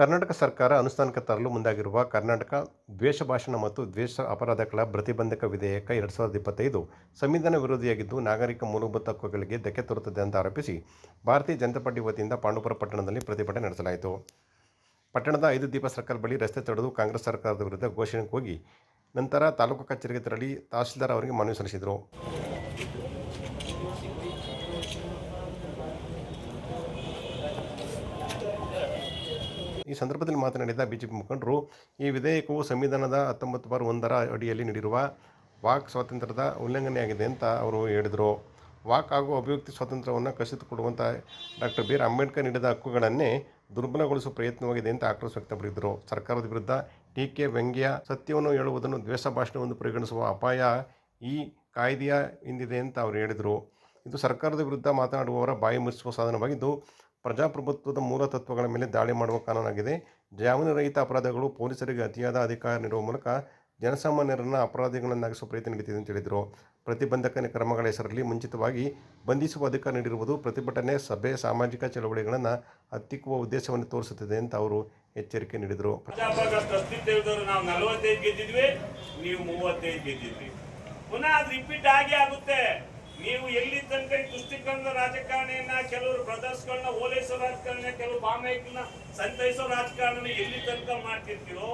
ಕರ್ನಾಟಕ ಸರ್ಕಾರ ಅನುಷ್ಠಾನಕ್ಕೆ ತರಲು ಮುಂದಾಗಿರುವ ಕರ್ನಾಟಕ ದ್ವೇಷ ಭಾಷಣ ಮತ್ತು ದ್ವೇಷ ಅಪರಾಧಗಳ ಪ್ರತಿಬಂಧಕ ವಿಧೇಯಕ ಎರಡು ಸಾವಿರದ ಇಪ್ಪತ್ತೈದು ಸಂವಿಧಾನ ವಿರೋಧಿಯಾಗಿದ್ದು ನಾಗರಿಕ ಮೂಲಭೂತ ಹಕ್ಕುಗಳಿಗೆ ಧಕ್ಕೆ ತರುತ್ತದೆ ಅಂತ ಆರೋಪಿಸಿ ಭಾರತೀಯ ಜನತಾ ಪಾರ್ಟಿ ವತಿಯಿಂದ ಪಾಂಡುಪುರ ಪಟ್ಟಣದಲ್ಲಿ ಪ್ರತಿಭಟನೆ ನಡೆಸಲಾಯಿತು. ಪಟ್ಟಣದ ಐದು ದೀಪ ಸರ್ಕಲ್ ಬಳಿ ರಸ್ತೆ ತಡೆದು ಕಾಂಗ್ರೆಸ್ ಸರ್ಕಾರದ ವಿರುದ್ಧ ಘೋಷಣೆ ಕೂಗಿ ನಂತರ ತಾಲೂಕು ಕಚೇರಿಗೆ ತೆರಳಿ ತಹಸೀಲ್ದಾರ್ ಅವರಿಗೆ ಮನವಿ ಸಲ್ಲಿಸಿದರು. ಈ ಸಂದರ್ಭದಲ್ಲಿ ಮಾತನಾಡಿದ ಬಿಜೆಪಿ ಮುಖಂಡರು, ಈ ವಿಧೇಯಕವು ಸಂವಿಧಾನದ ಹತ್ತೊಂಬತ್ತು ಬಾರ್ ಒಂದರ ಅಡಿಯಲ್ಲಿ ನೀಡಿರುವ ವಾಕ್ ಸ್ವಾತಂತ್ರ್ಯದ ಉಲ್ಲಂಘನೆಯಾಗಿದೆ ಅಂತ ಅವರು ಹೇಳಿದರು. ವಾಕ್ ಹಾಗೂ ಅಭಿವ್ಯಕ್ತಿ ಸ್ವಾತಂತ್ರ್ಯವನ್ನು ಕಸಿದುಕೊಡುವಂಥ ಡಾಕ್ಟರ್ ಬಿ. ಆರ್. ಅಂಬೇಡ್ಕರ್ ನೀಡಿದ ಹಕ್ಕುಗಳನ್ನೇ ದುರ್ಬಲಗೊಳಿಸುವ ಪ್ರಯತ್ನವಾಗಿದೆ ಅಂತ ಆಕ್ರೋಶ ವ್ಯಕ್ತಪಡಿಸಿದರು. ಸರ್ಕಾರದ ವಿರುದ್ಧ ಟೀಕೆ ವ್ಯಂಗ್ಯ ಸತ್ಯವನ್ನು ಹೇಳುವುದನ್ನು ದ್ವೇಷ ಭಾಷಣವನ್ನು ಪರಿಗಣಿಸುವ ಅಪಾಯ ಈ ಕಾಯ್ದೆಯ ಹಿಂದಿದೆ ಅಂತ ಅವರು ಹೇಳಿದರು. ಇದು ಸರ್ಕಾರದ ವಿರುದ್ಧ ಮಾತನಾಡುವವರ ಬಾಯಿ ಮುರಿಸುವ ಸಾಧನವಾಗಿದ್ದು ಪ್ರಜಾಪ್ರಭುತ್ವದ ಮೂಲ ತತ್ವಗಳ ಮೇಲೆ ದಾಳಿ ಮಾಡುವ ಕಾನೂನಾಗಿದೆ. ಜಾಮೀನು ರಹಿತ ಅಪರಾಧಗಳು ಪೊಲೀಸರಿಗೆ ಅತಿಯಾದ ಅಧಿಕಾರ ನೀಡುವ ಮೂಲಕ ಜನಸಾಮಾನ್ಯರನ್ನು ಅಪರಾಧಿಗಳನ್ನಾಗಿಸುವ ಪ್ರಯತ್ನ ನಡೀತಿದೆ ಅಂತ ಹೇಳಿದರು. ಪ್ರತಿಬಂಧಕ ಕ್ರಮಗಳ ಹೆಸರಲ್ಲಿ ಮುಂಚಿತವಾಗಿ ಬಂಧಿಸುವ ಅಧಿಕಾರ ನೀಡಿರುವುದು ಪ್ರತಿಭಟನೆ, ಸಭೆ, ಸಾಮಾಜಿಕ ಚಳವಳಿಗಳನ್ನು ಹತ್ತಿಕ್ಕುವ ಉದ್ದೇಶವನ್ನು ತೋರಿಸುತ್ತಿದೆ ಅಂತ ಅವರು ಎಚ್ಚರಿಕೆ ನೀಡಿದರು. ನಾವು ಗೆದ್ದಿದ್ವಿ, ನೀವು ರಿಪೀಟ್ ಆಗಿ ಆಗುತ್ತೆ. ನೀವು ಎಲ್ಲಿ ತನಕ ತುಷ್ಟೀಕರಣದ ರಾಜಕಾರಣಿಯನ್ನ, ಕೆಲವರು ಬ್ರದರ್ಸ್ಗಳನ್ನ ಓಲೈಸೋ ರಾಜಕಾರಣ ಕೆಲವು ಬಾಮೈಕ್ನ ಸಂತೈಸೋ ರಾಜಕಾರಣ ಎಲ್ಲಿ ತನಕ ಮಾಡ್ತಿರ್ತೀರೋ,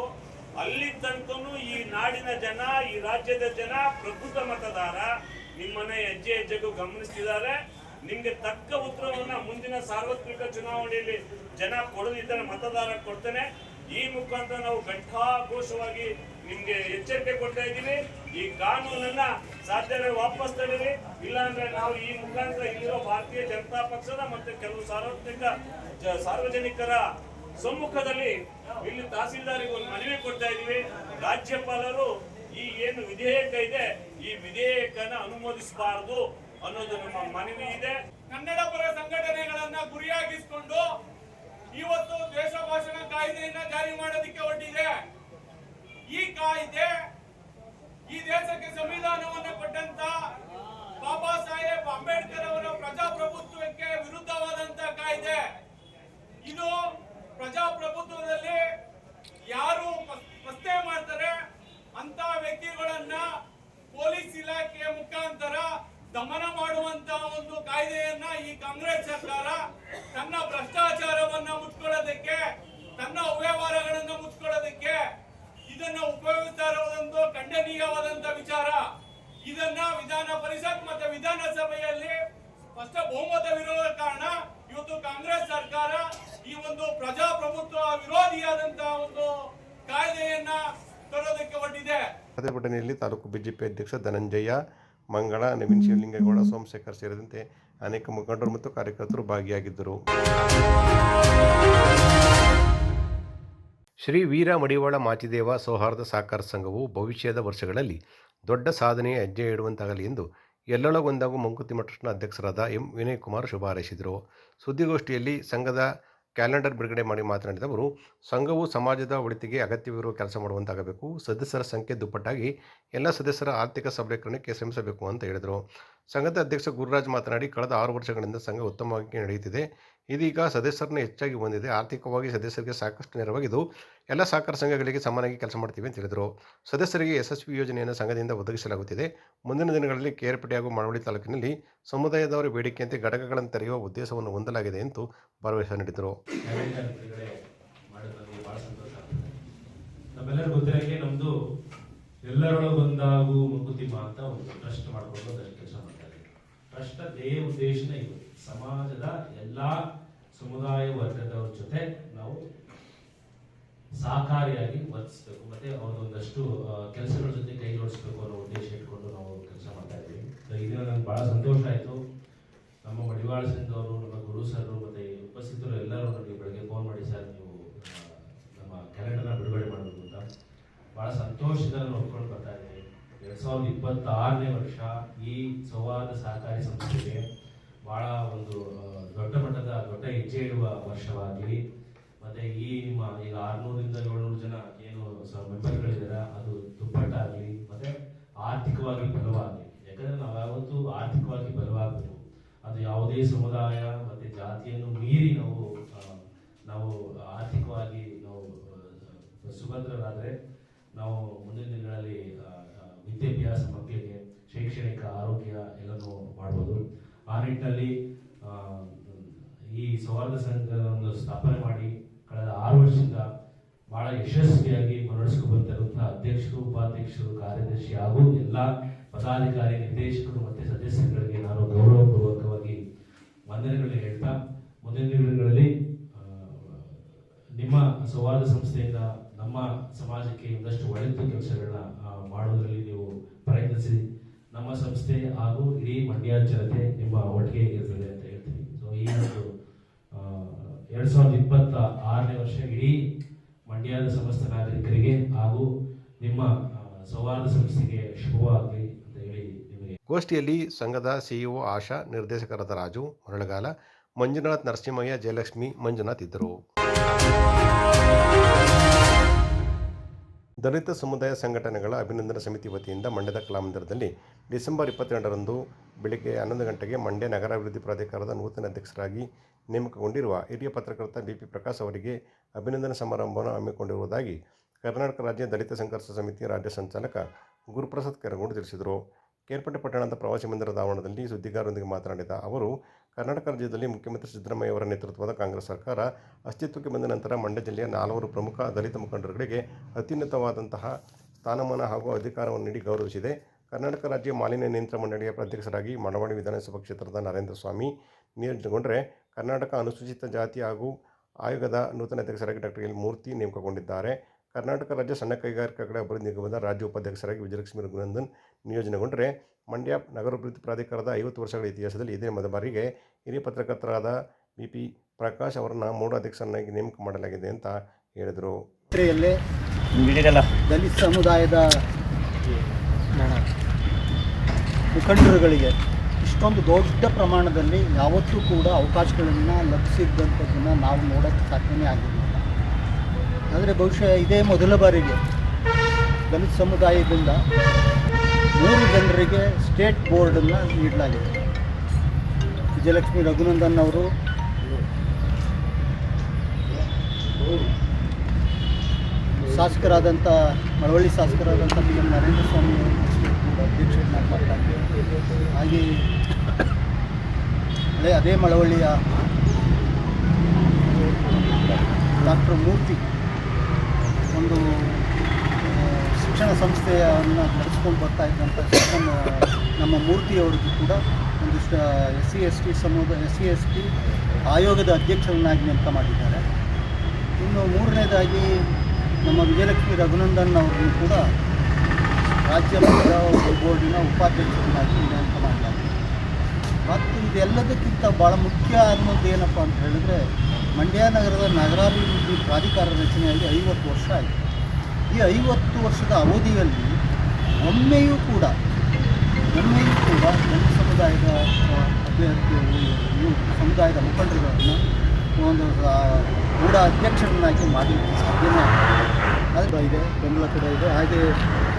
ಅಲ್ಲಿ ತನಕನು ಈ ನಾಡಿನ ಜನ, ಈ ರಾಜ್ಯದ ಜನ ಪ್ರಕೃತ ಮತದಾರ ನಿಮ್ಮನ್ನ ಹೆಜ್ಜೆ ಹೆಜ್ಜೆಗೂ ಗಮನಿಸ್ತಿದ್ದಾರೆ. ನಿಮ್ಗೆ ತಕ್ಕ ಉತ್ತರವನ್ನ ಮುಂದಿನ ಸಾರ್ವತ್ರಿಕ ಚುನಾವಣೆಯಲ್ಲಿ ಜನ ಕೊಡದಿದ್ದರೆ ಮತದಾರ ಕೊಡ್ತೇನೆ. ಈ ಮುಖಾಂತರ ನಾವು ಘಂಟಾಘೋಷವಾಗಿ ನಿಮ್ಗೆ ಎಚ್ಚರಿಕೆ ಕೊಡ್ತಾ ಇದ್ದೀವಿ ಈ ಕಾನೂನನ್ನ ಸಾಧ್ಯತೆ ವಾಪಸ್ ತಡೀರಿ. ಇಲ್ಲಾಂದ್ರೆ ನಾವು ಈ ಮುಖಾಂತರ ಇಲ್ಲಿರೋ ಭಾರತೀಯ ಜನತಾ ಪಕ್ಷದ ಮತ್ತೆ ಕೆಲವು ಸಾರ್ವತ್ರಿಕ ಸಾರ್ವಜನಿಕರ ಸಮ್ಮುಖದಲ್ಲಿ ಇಲ್ಲಿ ತಹಸೀಲ್ದಾರಿಗೆ ಒಂದು ಮನವಿ ಕೊಡ್ತಾ ಇದೀವಿ ರಾಜ್ಯಪಾಲರು ಈ ಏನು ವಿಧೇಯಕ ಇದೆ, ಈ ವಿಧೇಯಕನ ಅನುಮೋದಿಸಬಾರದು ಅನ್ನೋದು ನಮ್ಮ ಮನವಿ ಇದೆ. ಕನ್ನಡ ಪರ ಸಂಘಟನೆಗಳನ್ನ ಗುರಿಯಾಗಿಸಿಕೊಂಡು ಇವತ್ತು ದ್ವೇಷ ಭಾಷಣ ಕಾಯ್ದೆಯನ್ನ ಜಾರಿ ಮಾಡೋದಕ್ಕೆ ಹೊರಟಿದೆ. ಈ ಕಾಯ್ದೆ ಈ ದೇಶಕ್ಕೆ ಸಂವಿಧಾನವನ್ನು ಕೊಟ್ಟಂತ ಬಾಬಾ ಸಾಹೇಬ್ ಅಂಬೇಡ್ಕರ್ ಅವರ ಪ್ರಜಾಪ್ರಭುತ್ವಕ್ಕೆ ವಿರುದ್ಧವಾದಂತ ಕಾಯ್ದೆ ಇದು. ಪ್ರಜಾಪ್ರಭುತ್ವದಲ್ಲಿ ಯಾರು ಪ್ರಶ್ನೆ ಮಾಡ್ತಾರೆ ಅಂತ ವ್ಯಕ್ತಿಗಳನ್ನ ಪೊಲೀಸ್ ಇಲಾಖೆಯ ಮುಖಾಂತರ ದಮನ ಮಾಡುವಂತ ಒಂದು ಕಾಯ್ದೆಯನ್ನ ಈ ಕಾಂಗ್ರೆಸ್ ಸರ್ಕಾರ ತನ್ನ ಭ್ರಷ್ಟಾಚಾರವನ್ನ ಮುಚ್ಕೊಳ್ಳೋದಕ್ಕೆ, ತನ್ನ ಅವ್ಯವಹಾರಗಳನ್ನ ಮುಚ್ಕೊಳ್ಳೋದಕ್ಕೆ ಇದನ್ನ ಉಪಯೋಗಿಸ್ತಾ ಖಂಡನೀಯವಾದಂತಹ ಖಂಡನೀಯವಾದಂತ ವಿಚಾರ. ಇದನ್ನ ವಿಧಾನ ಪರಿಷತ್ ಮತ್ತೆ ವಿಧಾನಸಭೆಯಲ್ಲಿ ಸ್ಪಷ್ಟ ಬಹುಮತವಿರುವ ಕಾರಣ ಇವತ್ತು ಕಾಂಗ್ರೆಸ್ ಸರ್ಕಾರ ಈ ಒಂದು ಪ್ರಜಾಪ್ರಭುತ್ವ ವಿರೋಧಿಯಾದಂತಹ ಒಂದು ಕಾಯ್ದೆಯನ್ನ ತರೋದಕ್ಕೆ ಒಡ್ಡಿದೆ ಪ್ರತಿಭಟನೆಯಲ್ಲಿ ತಾಲೂಕು ಬಿಜೆಪಿ ಅಧ್ಯಕ್ಷ ಧನಂಜಯ, ಮಂಗಳ, ನವೀನ್ ಶಿವಲಿಂಗೇಗೌಡ ಸೋಮಶೇಖರ್ ಸೇರಿದಂತೆ ಅನೇಕ ಮುಖಂಡರು ಮತ್ತು ಕಾರ್ಯಕರ್ತರು ಭಾಗಿಯಾಗಿದ್ದರು. ಶ್ರೀ ವೀರ ಮಡಿವಾಳ ಮಾಚಿದೇವ ಸೌಹಾರ್ದ ಸಹಕಾರ ಸಂಘವು ಭವಿಷ್ಯದ ವರ್ಷಗಳಲ್ಲಿ ದೊಡ್ಡ ಸಾಧನೆಯ ಹೆಜ್ಜೆ ಇಡುವಂತಾಗಲಿ ಎಂದು ಎಲ್ಲೊಳಗೊಂದಾಗು ಮಂಕುತಿಮ್ಮ ಟ್ರಸ್ಟ್ನ ಅಧ್ಯಕ್ಷರಾದ ಎಂ ವಿನಯ್ ಕುಮಾರ್ ಶುಭ ಹಾರೈಸಿದರು ಸುದ್ದಿಗೋಷ್ಠಿಯಲ್ಲಿ ಸಂಘದ ಕ್ಯಾಲೆಂಡರ್ ಬಿಡುಗಡೆ ಮಾಡಿ ಮಾತನಾಡಿದ ಅವರು, ಸಂಘವು ಸಮಾಜದ ಒಳಿತಿಗೆ ಅಗತ್ಯವಿರುವ ಕೆಲಸ ಮಾಡುವಂತಾಗಬೇಕು. ಸದಸ್ಯರ ಸಂಖ್ಯೆ ದುಪ್ಪಟ್ಟಾಗಿ ಎಲ್ಲ ಸದಸ್ಯರ ಆರ್ಥಿಕ ಸಬಲೀಕರಣಕ್ಕೆ ಶ್ರಮಿಸಬೇಕು ಅಂತ ಹೇಳಿದರು. ಸಂಘದ ಅಧ್ಯಕ್ಷ ಗುರುರಾಜ್ ಮಾತನಾಡಿ, ಕಳೆದ ಆರು ವರ್ಷಗಳಿಂದ ಸಂಘ ಉತ್ತಮವಾಗಿ ನಡೆಯುತ್ತಿದೆ. ಇದೀಗ ಸದಸ್ಯರನ್ನ ಹೆಚ್ಚಾಗಿ ಹೊಂದಿದೆ. ಆರ್ಥಿಕವಾಗಿ ಸದಸ್ಯರಿಗೆ ಸಾಕಷ್ಟು ನೆರವಾಗಿದ್ದು ಎಲ್ಲ ಸಹಕಾರ ಸಂಘಗಳಿಗೆ ಸಮಾನಾಗಿ ಕೆಲಸ ಮಾಡ್ತೀವಿ ಅಂತ ಹೇಳಿದರು. ಸದಸ್ಯರಿಗೆ ಯಶಸ್ವಿ ಯೋಜನೆಯನ್ನು ಸಂಘದಿಂದ ಒದಗಿಸಲಾಗುತ್ತಿದೆ. ಮುಂದಿನ ದಿನಗಳಲ್ಲಿ ಕೇರ್ಪೇಟೆ ಹಾಗೂ ಮಳವಳ್ಳಿ ತಾಲೂಕಿನಲ್ಲಿ ಸಮುದಾಯದವರ ಬೇಡಿಕೆಯಂತೆ ಘಟಕಗಳನ್ನು ತೆರೆಯುವ ಉದ್ದೇಶವನ್ನು ಹೊಂದಲಾಗಿದೆ ಎಂದು ಭರವಸೆ ನೀಡಿದರು. ಟ್ರಸ್ಟ್ ಧ್ಯೇಯ ಉದ್ದೇಶನೇ ಇದು ಸಮಾಜದ ಎಲ್ಲ ಸಮುದಾಯ ವರ್ಗದವ್ರ ಜೊತೆ ನಾವು ಸಹಕಾರಿಯಾಗಿ ವರ್ತಿಸ್ಬೇಕು. ಮತ್ತೆ ಅವರೊಂದಷ್ಟು ಕೆಲಸಗಳ ಜೊತೆ ಕೈ ಜೋಡಿಸ್ಬೇಕು ಅನ್ನೋ ಉದ್ದೇಶ ಇಟ್ಕೊಂಡು ನಾವು ಕೆಲಸ ಮಾಡ್ತಾ ಇದ್ದೀವಿ. ಇದನ್ನ ನನಗೆ ಬಹಳ ಸಂತೋಷ ಆಯಿತು. ನಮ್ಮ ಮಡಿವಾಳ ಸಿಂಗ್ ನಮ್ಮ ಗುರು ಸರ್ ಮತ್ತೆ ಉಪಸ್ಥಿತರು ಎಲ್ಲರೂ ನನಗೆ ಬೆಳಗ್ಗೆ ಫೋನ್ ಮಾಡಿ ಸರ್, ನೀವು ನಮ್ಮ ಕ್ಯಾಲೆಂಡರ್ನ ಬಿಡುಗಡೆ ಮಾಡಬೇಕು ಅಂತ. ಬಹಳ ಸಂತೋಷದಿಂದ ನೋಡ್ಕೊಂಡು ಬರ್ತಾ ಇದ್ದೀನಿ ಎರಡ್ ಸಾವಿರದ ಇಪ್ಪತ್ತಾರನೇ ವರ್ಷ ಈ ಸೌಹಾರ್ದ ಸಹಕಾರಿ ಸಂಸ್ಥೆಗೆ ಬಹಳ ಒಂದು ದೊಡ್ಡ ಮಟ್ಟದ, ದೊಡ್ಡ ಹೆಜ್ಜೆ ಇಡುವ ವರ್ಷವಾಗಲಿ, ಮತ್ತೆ ಈ ನಿಮ್ಮ ಈಗ ಆರ್ನೂರಿಂದ ಏಳ್ನೂರು ಜನ ಏನು ಮೆಂಬರ್ಗಳಿದ್ದಾರೆ ಅದು ದುಪ್ಪಟ್ಟಾಗಲಿ, ಮತ್ತೆ ಆರ್ಥಿಕವಾಗಿ ಬಲವಾಗಲಿ. ಯಾಕಂದ್ರೆ ನಾವು ಯಾವತ್ತೂ ಆರ್ಥಿಕವಾಗಿ ಬಲವಾಗಬೇಕು. ಅದು ಯಾವುದೇ ಸಮುದಾಯ ಮತ್ತೆ ಜಾತಿಯನ್ನು ಮೀರಿ ನಾವು ನಾವು ಆರ್ಥಿಕವಾಗಿ ನಾವು ಸುಭದ್ರರಾದ್ರೆ ನಾವು ಮುಂದಿನ ದಿನಗಳಲ್ಲಿ ವಿದ್ಯಾಭ್ಯಾಸ, ಮಕ್ಕಳಿಗೆ ಶೈಕ್ಷಣಿಕ, ಆರೋಗ್ಯ ಎಲ್ಲನೂ ಮಾಡ್ಬೋದು. ಆ ನಿಟ್ಟಿನಲ್ಲಿ ಈ ಸೌಹಾರ್ದ ಸಂಘವನ್ನು ಸ್ಥಾಪನೆ ಮಾಡಿ ಕಳೆದ ಆರು ವರ್ಷದಿಂದ ಬಹಳ ಯಶಸ್ವಿಯಾಗಿ ಮುನ್ನಡೆಸ್ಕೊಂಡು ಬಂದಿರುವಂತಹ ಅಧ್ಯಕ್ಷರು, ಉಪಾಧ್ಯಕ್ಷರು, ಕಾರ್ಯದರ್ಶಿ ಹಾಗೂ ಎಲ್ಲ ಪದಾಧಿಕಾರಿ, ನಿರ್ದೇಶಕರು ಮತ್ತು ಸದಸ್ಯರುಗಳಿಗೆ ನಾನು ಗೌರವಪೂರ್ವಕವಾಗಿ ವಂದನೆಗಳನ್ನ ಹೇಳ್ತಾ, ಮುಂದಿನ ದಿನಗಳಲ್ಲಿ ನಿಮ್ಮ ಸೌಹಾರ್ದ ಸಂಸ್ಥೆಯಿಂದ ನಮ್ಮ ಸಮಾಜಕ್ಕೆ ಒಂದಷ್ಟು ಒಳ್ಳೆಯ ಕೆಲಸಗಳನ್ನ ಆ, ಮಾಡೋದ್ರಲ್ಲಿ ನೀವು ಪ್ರಯತ್ನಿಸಿ ನಮ್ಮ ಸಂಸ್ಥೆ ಹಾಗೂ ಇಡೀ ಮಂಡ್ಯ ಜನತೆ ನಿಮ್ಮ ಒಟ್ಟಿಗೆ ಇರ್ತದೆ ಅಂತ ಹೇಳ್ತೀನಿ. ಸೊ ಈ ಒಂದು ಎರಡ್ ಸಾವಿರದ ಇಪ್ಪತ್ತ ಆರನೇ ವರ್ಷ ಇಡೀ ಮಂಡ್ಯದ ಸಮಸ್ತ ನಾಗರಿಕರಿಗೆ ಹಾಗೂ ನಿಮ್ಮ ಸೌಹಾರ್ದ ಸಂಸ್ಥೆಗೆ ಶುಭವಾಗಲಿ ಅಂತ ಹೇಳಿ ನಿಮಗೆ ಗೋಷ್ಠಿಯಲ್ಲಿ ಸಂಘದ ಸಿಇಒ ಆಶಾ, ನಿರ್ದೇಶಕರಾದ ರಾಜು ಮರಳಗಾಲ, ಮಂಜುನಾಥ್ ನರಸಿಂಹಯ್ಯ, ಜಯಲಕ್ಷ್ಮಿ ಮಂಜುನಾಥ್ ಇದ್ದರು. ದಲಿತ ಸಮುದಾಯ ಸಂಘಟನೆಗಳ ಅಭಿನಂದನಾ ಸಮಿತಿ ವತಿಯಿಂದ ಮಂಡ್ಯದ ಕಲಾಮಂದಿರದಲ್ಲಿ ಡಿಸೆಂಬರ್ ಇಪ್ಪತ್ತೆರಡರಂದು ಬೆಳಿಗ್ಗೆ ಹನ್ನೊಂದು ಗಂಟೆಗೆ ಮಂಡ್ಯ ನಗರಾಭಿವೃದ್ಧಿ ಪ್ರಾಧಿಕಾರದ ನೂತನ ಅಧ್ಯಕ್ಷರಾಗಿ ನೇಮಕಗೊಂಡಿರುವ ಹಿರಿಯ ಪತ್ರಕರ್ತ ಬಿ ಪಿ ಪ್ರಕಾಶ್ ಅವರಿಗೆ ಅಭಿನಂದನಾ ಸಮಾರಂಭವನ್ನು ಹಮ್ಮಿಕೊಂಡಿರುವುದಾಗಿ ಕರ್ನಾಟಕ ರಾಜ್ಯ ದಲಿತ ಸಂಘರ್ಷ ಸಮಿತಿ ರಾಜ್ಯ ಸಂಚಾಲಕ ಗುರುಪ್ರಸಾದ್ ಕೆರಗೋಡು ತಿಳಿಸಿದರು. ಕೇರ್ಪಟ್ಟೆ ಪಟ್ಟಣದ ಪ್ರವಾಸಿ ಮಂದಿರದ ಆವರಣದಲ್ಲಿ ಸುದ್ದಿಗಾರರೊಂದಿಗೆ ಮಾತನಾಡಿದ ಅವರು ಕರ್ನಾಟಕ ರಾಜ್ಯದಲ್ಲಿ ಮುಖ್ಯಮಂತ್ರಿ ಸಿದ್ದರಾಮಯ್ಯ ಅವರ ನೇತೃತ್ವದ ಕಾಂಗ್ರೆಸ್ ಸರ್ಕಾರ ಅಸ್ತಿತ್ವಕ್ಕೆ ಬಂದ ನಂತರ ಮಂಡ್ಯ ಜಿಲ್ಲೆಯ ನಾಲ್ವರು ಪ್ರಮುಖ ದಲಿತ ಮುಖಂಡರುಗಳಿಗೆ ಅತ್ಯುನ್ನತವಾದಂತಹ ಸ್ಥಾನಮಾನ ಹಾಗೂ ಅಧಿಕಾರವನ್ನು ನೀಡಿ ಗೌರವಿಸಿದೆ. ಕರ್ನಾಟಕ ರಾಜ್ಯ ಮಾಲಿನ್ಯ ನಿಯಂತ್ರಣ ಮಂಡಳಿಯ ಅಧ್ಯಕ್ಷರಾಗಿ ಮಳವಳ್ಳಿ ವಿಧಾನಸಭಾ ಕ್ಷೇತ್ರದ ನರೇಂದ್ರ ಸ್ವಾಮಿ ನಿಯೋಜನೆಗೊಂಡರೆ ಕರ್ನಾಟಕ ಅನುಸೂಚಿತ ಜಾತಿ ಹಾಗೂ ಆಯೋಗದ ನೂತನ ಅಧ್ಯಕ್ಷರಾಗಿ ಡಾಕ್ಟರ್ ಎಲ್ ಮೂರ್ತಿ ನೇಮಕಗೊಂಡಿದ್ದಾರೆ. ಕರ್ನಾಟಕ ರಾಜ್ಯ ಸಣ್ಣ ಕೈಗಾರಿಕೆಗಳ ಅಭಿವೃದ್ಧಿ ನಿಗಮದ ರಾಜ್ಯ ಉಪಾಧ್ಯಕ್ಷರಾಗಿ ವಿಜಯಲಕ್ಷ್ಮಿ ರಘುನಂದನ್ ನಿಯೋಜನೆಗೊಂಡರೆ ಮಂಡ್ಯ ನಗರಾಭಿವೃದ್ಧಿ ಪ್ರಾಧಿಕಾರದ ಐವತ್ತು ವರ್ಷಗಳ ಇತಿಹಾಸದಲ್ಲಿ ಇದೇ ಮೊದಲ ಬಾರಿಗೆ ಹಿರಿಯ ಪತ್ರಕರ್ತರಾದ ಬಿ ಪಿ ಪ್ರಕಾಶ್ ಅವರನ್ನು ಮೂಡ ಅಧ್ಯಕ್ಷರನ್ನಾಗಿ ನೇಮಕ ಮಾಡಲಾಗಿದೆ ಅಂತ ಹೇಳಿದರು. ದಲಿತ ಸಮುದಾಯದ ಮುಖಂಡರುಗಳಿಗೆ ಇಷ್ಟೊಂದು ದೊಡ್ಡ ಪ್ರಮಾಣದಲ್ಲಿ ಯಾವತ್ತೂ ಕೂಡ ಅವಕಾಶಗಳನ್ನು ಲಭಿಸಿದ್ದಂಥದ್ದನ್ನು ನಾವು ನೋಡೋಕ್ಕೆ ಸಾಧ್ಯನೇ ಆಗಿರಲಿಲ್ಲ ಆದರೆ ಬಹುಶಃ ಇದೇ ಮೊದಲ ಬಾರಿಗೆ ದಲಿತ ಸಮುದಾಯದಿಂದ ಮೂರು ಜನರಿಗೆ ಸ್ಟೇಟ್ ಬೋರ್ಡನ್ನು ನೀಡಲಾಗಿದೆ. ವಿಜಯಲಕ್ಷ್ಮಿ ರಘುನಂದನ್ ಅವರು ಶಾಸಕರಾದಂಥ ಮಳವಳ್ಳಿ ಶಾಸಕರಾದಂಥ ಪಿ ಎಂ ನರೇಂದ್ರ ಸ್ವಾಮಿ ಅಧ್ಯಕ್ಷರನ್ನಾಗಿ ಮಾಡಲಾಗಿದೆ ಹಾಗೆ ಅದೇ ಅದೇ ಮಳವಳ್ಳಿಯ ಡಾಕ್ಟರ್ ಮೂರ್ತಿ, ಒಂದು ಶಿಕ್ಷಣ ಸಂಸ್ಥೆಯನ್ನು ನಡೆಸ್ಕೊಂಡು ಬರ್ತಾ ಇದ್ದಂಥ ನಮ್ಮ ಮೂರ್ತಿಯವರಿಗೂ ಕೂಡ ಒಂದಿಷ್ಟು ಎಸ್ ಸಿ ಎಸ್ ಟಿ ಸಮುದಾಯ ಎಸ್ ಸಿ ಎಸ್ ಟಿ ಆಯೋಗದ ಅಧ್ಯಕ್ಷರನ್ನಾಗಿ ನೇಮಕ ಮಾಡಿದ್ದಾರೆ. ಇನ್ನು ಮೂರನೇದಾಗಿ ನಮ್ಮ ವಿಜಯಲಕ್ಷ್ಮಿ ರಘುನಂದನ್ ಅವರನ್ನು ಕೂಡ ರಾಜ್ಯ ಬೋರ್ಡಿನ ಉಪಾಧ್ಯಕ್ಷರನ್ನಾಗಿ ನೇಮಕ ಮಾಡಿದ್ದಾರೆ ಮತ್ತು ಇದೆಲ್ಲದಕ್ಕಿಂತ ಭಾಳ ಮುಖ್ಯ ಅನ್ನೋದು ಏನಪ್ಪ ಅಂತ ಹೇಳಿದ್ರೆ, ಮಂಡ್ಯ ನಗರದ ನಗರಾಭಿವೃದ್ಧಿ ಪ್ರಾಧಿಕಾರ ರಚನೆಯಾಗಿ ಐವತ್ತು ವರ್ಷ ಆಯಿತು. ಈ ಐವತ್ತು ವರ್ಷದ ಅವಧಿಯಲ್ಲಿ ಒಮ್ಮೆಯೂ ಕೂಡ ಒಮ್ಮೆಯೂ ಕೂಡ ದಲಿತ ಸಮುದಾಯದ ಅಭ್ಯರ್ಥಿಗಳು ಅಭ್ಯರ್ಥಿ ಸಮುದಾಯದ ಮುಖಂಡರುಗಳನ್ನು ಒಂದು ಕೂಡ ಅಧ್ಯಕ್ಷರನ್ನಾಗಿ ಮಾಡಲಿಕ್ಕೆ ಸಾಧ್ಯನೇ. ಅದು ಇದೆ ಬೆಂಬಲ ಕೂಡ ಇದೆ ಹಾಗೆ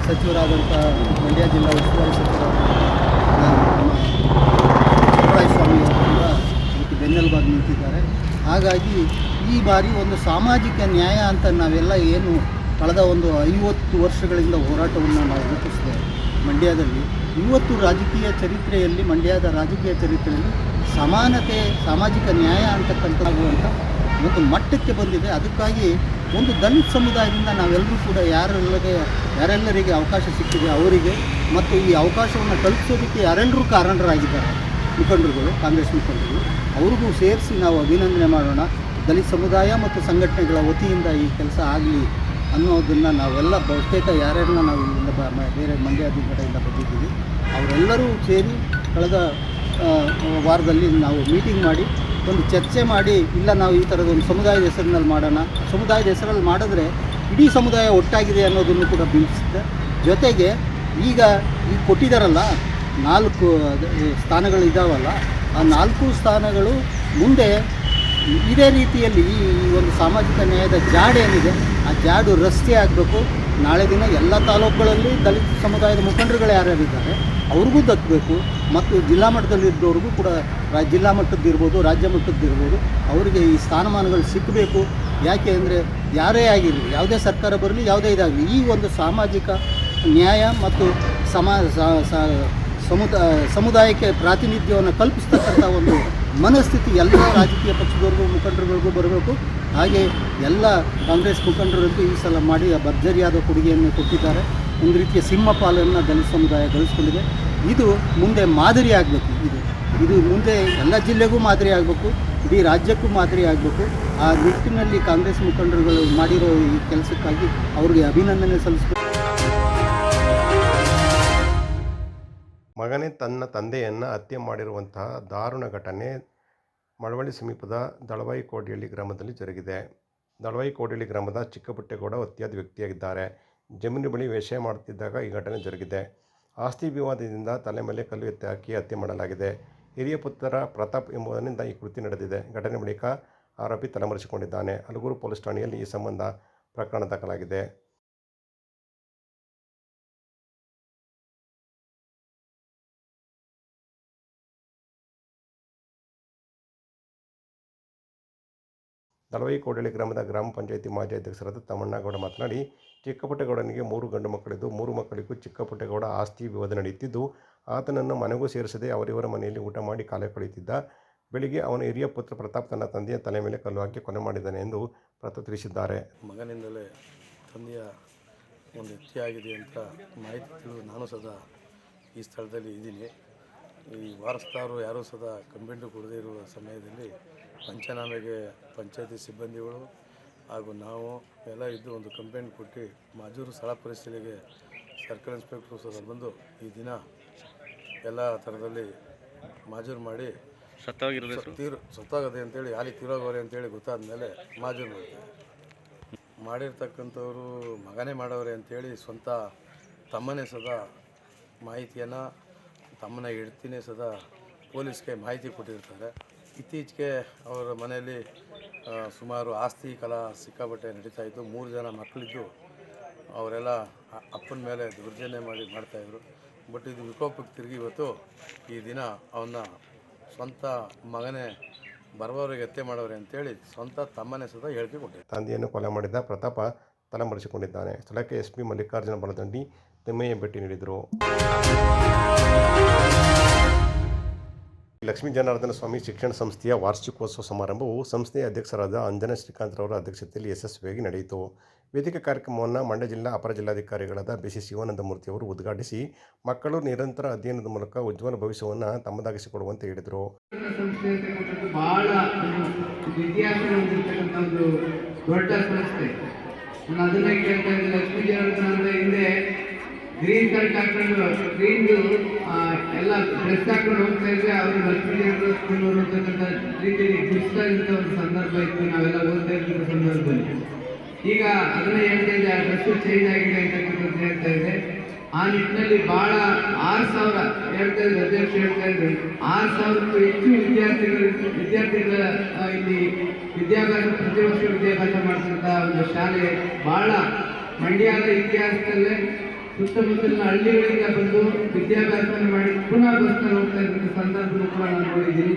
ಸಚಿವರಾದಂಥ ಮಂಡ್ಯ ಜಿಲ್ಲಾ ಉಸ್ತುವಾರಿ ಸಚಿವ ಸ್ವಾಮಿ ಕೂಡ ಇದಕ್ಕೆ ಬೆನ್ನೆಲುಬಾಗಿ ನಿಂತಿದ್ದಾರೆ ಹಾಗಾಗಿ ಈ ಬಾರಿ ಒಂದು ಸಾಮಾಜಿಕ ನ್ಯಾಯ ಅಂತ ನಾವೆಲ್ಲ ಏನು ಕಳೆದ ಒಂದು ಐವತ್ತು ವರ್ಷಗಳಿಂದ ಹೋರಾಟವನ್ನು ನಾವು ರೂಪಿಸಿದ್ದೇವೆ ಮಂಡ್ಯದಲ್ಲಿ. ಇವತ್ತು ರಾಜಕೀಯ ಚರಿತ್ರೆಯಲ್ಲಿ, ಮಂಡ್ಯದ ರಾಜಕೀಯ ಚರಿತ್ರೆಯಲ್ಲಿ ಸಮಾನತೆ, ಸಾಮಾಜಿಕ ನ್ಯಾಯ ಅಂತಕ್ಕಂಥಾಗುವಂಥ ಒಂದು ಮಟ್ಟಕ್ಕೆ ಬಂದಿದೆ. ಅದಕ್ಕಾಗಿ ಒಂದು ದಲಿತ ಸಮುದಾಯದಿಂದ ನಾವೆಲ್ಲರೂ ಕೂಡ ಯಾರೆಲ್ಲರಿಗೆ ಯಾರೆಲ್ಲರಿಗೆ ಅವಕಾಶ ಸಿಕ್ಕಿದೆ ಅವರಿಗೆ ಮತ್ತು ಈ ಅವಕಾಶವನ್ನು ಕಲ್ಪಿಸೋದಕ್ಕೆ ಯಾರೆಲ್ಲರೂ ಕಾರಣರಾಗಿದ್ದಾರೆ. ಮುಖಂಡರುಗಳು, ಕಾಂಗ್ರೆಸ್ ಮುಖಂಡರು, ಅವ್ರಿಗೂ ಸೇರಿಸಿ ನಾವು ಅಭಿನಂದನೆ ಮಾಡೋಣ. ದಲಿತ ಸಮುದಾಯ ಮತ್ತು ಸಂಘಟನೆಗಳ ವತಿಯಿಂದ ಈ ಕೆಲಸ ಆಗಲಿ. ಅನ್ನೋದನ್ನು ನಾವೆಲ್ಲ ಬಹುತೇಕ ಯಾರ್ಯಾರನ್ನ ನಾವು ಇಲ್ಲಿಂದ ಬೇರೆ ಮಂಡ್ಯದ ಕಡೆಯಿಂದ ಬಂದಿದ್ದೀವಿ. ಅವರೆಲ್ಲರೂ ಸೇರಿ ಕಳೆದ ವಾರದಲ್ಲಿ ನಾವು ಮೀಟಿಂಗ್ ಮಾಡಿ, ಒಂದು ಚರ್ಚೆ ಮಾಡಿ, ಇಲ್ಲ ನಾವು ಈ ಥರದ ಒಂದು ಸಮುದಾಯದ ಹೆಸರಿನಲ್ಲಿ ಮಾಡೋಣ. ಸಮುದಾಯದ ಹೆಸರಲ್ಲಿ ಮಾಡಿದ್ರೆ ಇಡೀ ಸಮುದಾಯ ಒಟ್ಟಾಗಿದೆ ಅನ್ನೋದನ್ನು ಕೂಡ ಬಿಂಬಿಸುತ್ತೆ. ಜೊತೆಗೆ ಈಗ ಈಗ ಕೊಟ್ಟಿದ್ದಾರಲ್ಲ ನಾಲ್ಕು ಸ್ಥಾನಗಳಿದ್ದಾವಲ್ಲ ಆ ನಾಲ್ಕು ಸ್ಥಾನಗಳು ಮುಂದೆ ಇದೇ ರೀತಿಯಲ್ಲಿ ಈ ಈ ಒಂದು ಸಾಮಾಜಿಕ ನ್ಯಾಯದ ಜಾಡೇನಿದೆ ಆ ಜಾಡು ರಸ್ತೆ ಆಗಬೇಕು. ನಾಳೆ ದಿನ ಎಲ್ಲ ತಾಲೂಕುಗಳಲ್ಲಿ ದಲಿತ ಸಮುದಾಯದ ಮುಖಂಡರುಗಳು ಯಾರ್ಯಾರಿದ್ದಾರೆ, ಅವ್ರಿಗೂ ದಕ್ಕಬೇಕು ಮತ್ತು ಜಿಲ್ಲಾ ಮಟ್ಟದಲ್ಲಿ ಇದ್ದವ್ರಿಗೂ ಕೂಡ ರಾ, ಜಿಲ್ಲಾ ಮಟ್ಟದ್ದಿರ್ಬೋದು ರಾಜ್ಯ ಮಟ್ಟದ್ದಿರ್ಬೋದು ಅವರಿಗೆ ಈ ಸ್ಥಾನಮಾನಗಳು ಸಿಕ್ಕಬೇಕು ಯಾಕೆ ಅಂದರೆ ಯಾರೇ ಆಗಿರಲಿ, ಯಾವುದೇ ಸರ್ಕಾರ ಬರಲಿ, ಯಾವುದೇ ಇದಾಗಲಿ, ಈ ಒಂದು ಸಾಮಾಜಿಕ ನ್ಯಾಯ ಮತ್ತು ಸಮಾ ಸಮುದಾಯಕ್ಕೆ ಪ್ರಾತಿನಿಧ್ಯವನ್ನು ಕಲ್ಪಿಸ್ತಕ್ಕಂಥ ಒಂದು ಮನಸ್ಥಿತಿ ಎಲ್ಲ ರಾಜಕೀಯ ಪಕ್ಷದವ್ರಿಗೂ ಮುಖಂಡರುಗಳಿಗೂ ಬರಬೇಕು. ಹಾಗೆ ಎಲ್ಲ ಕಾಂಗ್ರೆಸ್ ಮುಖಂಡರಂತೂ ಈ ಸಲ ಮಾಡಿ ಭರ್ಜರಿಯಾದ ಕೊಡುಗೆಯನ್ನು ಕೊಟ್ಟಿದ್ದಾರೆ. ಒಂದು ರೀತಿಯ ಸಿಂಹ ಪಾಲನ್ನು ದಲಿತ ಸಮುದಾಯ ಗಳಿಸ್ಕೊಂಡಿದೆ. ಇದು ಮುಂದೆ ಮಾದರಿ ಆಗಬೇಕು ಇದು. ಇದು ಮುಂದೆ ಎಲ್ಲ ಜಿಲ್ಲೆಗೂ ಮಾದರಿ ಆಗಬೇಕು. ಇಡೀ ರಾಜ್ಯಕ್ಕೂ ಮಾದರಿ ಆಗಬೇಕು. ಆ ನಿಟ್ಟಿನಲ್ಲಿ ಕಾಂಗ್ರೆಸ್ ಮುಖಂಡರುಗಳು ಮಾಡಿರೋ ಈ ಕೆಲಸಕ್ಕಾಗಿ ಅವರಿಗೆ ಅಭಿನಂದನೆ ಸಲ್ಲಿಸಬೇಕು. ಮಗನೇ ತನ್ನ ತಂದೆಯನ್ನು ಹತ್ಯೆ ಮಾಡಿರುವಂತಹ ದಾರುಣ ಘಟನೆ ಮಳವಳ್ಳಿ ಸಮೀಪದ ದಳವಾಯಿ ಕೋಡಿಹಳ್ಳಿ ಗ್ರಾಮದಲ್ಲಿ ಜರುಗಿದೆ. ದಳವಾಯಿ ಕೋಡಿಹಳ್ಳಿ ಗ್ರಾಮದ ಚಿಕ್ಕಪುಟ್ಟೇಗೌಡ ಹತ್ಯಾದ ವ್ಯಕ್ತಿಯಾಗಿದ್ದಾರೆ. ಜಮೀನು ಬಳಿ ವ್ಯವಸಾಯ ಮಾಡುತ್ತಿದ್ದಾಗ ಈ ಘಟನೆ ಜರುಗಿದೆ. ಆಸ್ತಿ ವಿವಾದದಿಂದ ತಲೆ ಮೇಲೆ ಕಲ್ಲು ಎತ್ತಿ ಹಾಕಿ ಹತ್ಯೆ ಮಾಡಲಾಗಿದೆ. ಹಿರಿಯ ಪುತ್ರ ಪ್ರತಾಪ್ ಎಂಬುದರಿಂದ ಈ ಕೃತಿ ನಡೆದಿದೆ. ಘಟನೆ ಬಳಿಕ ಆರೋಪಿ ತಲೆಮರೆಸಿಕೊಂಡಿದ್ದಾನೆ. ಹಲಗೂರು ಪೊಲೀಸ್ ಠಾಣೆಯಲ್ಲಿ ಈ ಸಂಬಂಧ ಪ್ರಕರಣ ದಾಖಲಾಗಿದೆ. ದಳವಾಯಿ ಕೋಡಳ್ಳಿ ಗ್ರಾಮದ ಗ್ರಾಮ ಪಂಚಾಯಿತಿ ಮಾಜಿ ಅಧ್ಯಕ್ಷರಾದ ತಮ್ಮಣ್ಣಗೌಡ ಮಾತನಾಡಿ, ಚಿಕ್ಕಪುಟ್ಟಗೌಡನಿಗೆ ಮೂರು ಗಂಡು ಮಕ್ಕಳಿದ್ದು, ಮೂರು ಮಕ್ಕಳಿಗೂ ಚಿಕ್ಕಪುಟ್ಟಗೌಡ ಆಸ್ತಿ ವಿವಾದ ನಡೆಯುತ್ತಿದ್ದು, ಆತನನ್ನು ಮನೆಗೂ ಸೇರಿಸದೆ ಅವರಿವರ ಮನೆಯಲ್ಲಿ ಊಟ ಮಾಡಿ ಕಾಲ ಕಳೆಯುತ್ತಿದ್ದ ಬೆಳಿಗ್ಗೆ ಅವನ ಹಿರಿಯ ಪುತ್ರ ಪ್ರತಾಪ್ ತನ್ನ ತಂದೆಯ ತಲೆ ಮೇಲೆ ಕಲ್ಲು ಹಾಕಿ ಕೊಲೆ ಮಾಡಿದ್ದಾನೆ ಎಂದು ಪ್ರತಾಪ್ ತಿಳಿಸಿದ್ದಾರೆ. ಮಗನಿಂದಲೇ ತಂದೆಯ ಒಂದು ಹತ್ಯೆಯಾಗಿದೆ ಅಂತ ಮಾಹಿತಿ ತಿಳಿದು ನಾನು ಸದಾ ಈ ಸ್ಥಳದಲ್ಲಿ ಇದ್ದೀನಿ. ಈ ವಾರಸ್ತಾರು ಯಾರೂ ಸದಾ ಕಂಪ್ಲೇಂಟು ಕೊಡದೇ ಇರುವ ಸಮಯದಲ್ಲಿ ಪಂಚನಾಮೆಗೆ ಪಂಚಾಯತಿ ಸಿಬ್ಬಂದಿಗಳು ಹಾಗೂ ನಾವು ಎಲ್ಲ ಇದ್ದು ಒಂದು ಕಂಪ್ಲೇಂಟ್ ಕೊಟ್ಟು ಮಾಜೂರು ಸ್ಥಳ ಪರಿಶೀಲನೆಗೆ ಸರ್ಕಲ್ ಇನ್ಸ್ಪೆಕ್ಟ್ರು ಸರ್ ಬಂದು ಈ ದಿನ ಎಲ್ಲ ಥರದಲ್ಲಿ ಮಾಜೂರು ಮಾಡಿ ತೀರು ಸತ್ತಾಗದೆ ಅಂತೇಳಿ ಯಾರಿಗೆ ತೀರೋಗವ್ರೆ ಅಂತೇಳಿ ಗೊತ್ತಾದ ಮೇಲೆ ಮಾಜೂರು ಮಾಡ್ತೀವಿ ಮಾಡಿರ್ತಕ್ಕಂಥವ್ರು ಮಗನೇ ಮಾಡೋರೆ ಅಂತೇಳಿ ಸ್ವಂತ ತಮ್ಮನೇ ಸದಾ ಮಾಹಿತಿಯನ್ನು ತಮ್ಮನ ಹೆಡ್ತಿನೇ ಸದಾ ಪೊಲೀಸ್ಗೆ ಮಾಹಿತಿ ಕೊಟ್ಟಿರ್ತಾರೆ. ಇತ್ತೀಚೆಗೆ ಅವರ ಮನೆಯಲ್ಲಿ ಸುಮಾರು ಆಸ್ತಿ ಕಲಾ ಸಿಕ್ಕಾಪಟ್ಟೆ ನಡೀತಾ ಇತ್ತು. ಮೂರು ಜನ ಮಕ್ಕಳಿದ್ದು ಅವರೆಲ್ಲ ಅಪ್ಪನ ಮೇಲೆ ದುರ್ಜನೆ ಮಾಡಿ ಮಾಡ್ತಾಯಿದ್ರು ಬಟ್ ಇದು ವಿಕೋಪಕ್ಕೆ ತಿರುಗಿ ಇವತ್ತು ಈ ದಿನ ಅವನ್ನ ಸ್ವಂತ ಮಗನೇ ಬರುವವರಿಗೆ ಹತ್ಯೆ ಮಾಡವ್ರೆ ಅಂತೇಳಿ ಸ್ವಂತ ತಮ್ಮನೇ ಸದಾ ಹೇಳಿಕೆ ಕೊಟ್ಟೆ ತಂದೆಯನ್ನು ಕೊಲೆ ಮಾಡಿದ ಪ್ರತಾಪ ತಲೆಮರೆಸಿಕೊಂಡಿದ್ದಾನೆ. ಸ್ಥಳಕ್ಕೆ ಎಸ್ ಪಿ ಮಲ್ಲಿಕಾರ್ಜುನ ಬಲದಂಡಿ ತಿಮ್ಮಯ್ಯ ಭೇಟಿ ನೀಡಿದರು. ಲಕ್ಷ್ಮೀ ಜನಾರ್ದನ ಸ್ವಾಮಿ ಶಿಕ್ಷಣ ಸಂಸ್ಥೆಯ ವಾರ್ಷಿಕೋತ್ಸವ ಸಮಾರಂಭವು ಸಂಸ್ಥೆಯ ಅಧ್ಯಕ್ಷರಾದ ಅಂಜನ ಶ್ರೀಕಾಂತ್ರವರ ಅಧ್ಯಕ್ಷತೆಯಲ್ಲಿ ಯಶಸ್ವಿಯಾಗಿ ನಡೆಯಿತು. ವೇದಿಕೆ ಕಾರ್ಯಕ್ರಮವನ್ನು ಮಂಡ್ಯ ಜಿಲ್ಲಾ ಅಪರ ಜಿಲ್ಲಾಧಿಕಾರಿಗಳಾದ ಬಿ ಸಿ ಶಿವಾನಂದಮೂರ್ತಿ ಅವರು ಉದ್ಘಾಟಿಸಿ ಮಕ್ಕಳು ನಿರಂತರ ಅಧ್ಯಯನದ ಮೂಲಕ ಉಜ್ವಲ ಭವಿಷ್ಯವನ್ನು ತಮ್ಮದಾಗಿಸಿಕೊಡುವಂತೆ ಹೇಳಿದರು. ದೊಡ್ಡ ಸಂಸ್ಥೆ. ಗ್ರೀನ್ ಶರ್ಟ್ ಹಾಕೊಂಡು ಗ್ರೀನ್ ಎಲ್ಲ ಡ್ರೆಸ್ ಹಾಕೊಂಡು ಹೋಗ್ತಾ ಇದ್ರೆ ಅವರು ಲಕ್ಷ್ಮೀ ಜನಾರ್ದನ ಸ್ಕೂಲ್ ಅವರು ಅಂತಕ್ಕಂಥ ರೀತಿಯಲ್ಲಿ ಬಿಡಿಸ್ತಾ ಇದ್ದ ಒಂದು ಸಂದರ್ಭ ಇತ್ತು. ನಾವೆಲ್ಲ ಓದ್ತಾ ಇದ್ದ ಸಂದರ್ಭದಲ್ಲಿ. ಈಗ ಅದನ್ನೇ ಹೇಳ್ತಾ ಇದೆ ಆ ಡ್ರೆಸ್ ಚೇಂಜ್ ಆಗಿದೆ ಅಂತಕ್ಕಂಥದ್ದು ಹೇಳ್ತಾ ಇದೆ ಆ ನಿಟ್ಟಿನಲ್ಲಿ ಬಹಳ ಆರು ಸಾವಿರ ಹೇಳ್ತಾ ಇದ್ರು, ಅಧ್ಯಕ್ಷ ಹೇಳ್ತಾ ಇದ್ರು. ಆರು ಸಾವಿರಕ್ಕೂ ಹೆಚ್ಚು ವಿದ್ಯಾರ್ಥಿಗಳು, ವಿದ್ಯಾರ್ಥಿಗಳ ಇಲ್ಲಿ ವಿದ್ಯಾಭ್ಯಾಸ, ಪ್ರತಿ ವರ್ಷ ವಿದ್ಯಾಭ್ಯಾಸ ಮಾಡ್ತಕ್ಕಂಥ ಒಂದು ಶಾಲೆ ಬಹಳ ಮಂಡ್ಯದ ಇತಿಹಾಸದಲ್ಲೇ ಸುತ್ತಮುತ್ತಲಿನ ಹಳ್ಳಿಗಳಿಂದ ಬಂದು ವಿದ್ಯಾಭ್ಯಾಸವನ್ನು ಮಾಡಿ ಪುನಃ ಬಸ್ನಲ್ಲಿ ಹೋಗ್ತಾ ಇದ್ದಂಥ ಸಂದರ್ಭವನ್ನು ಕೂಡ ನಾನು ನೋಡಿದ್ದೀನಿ.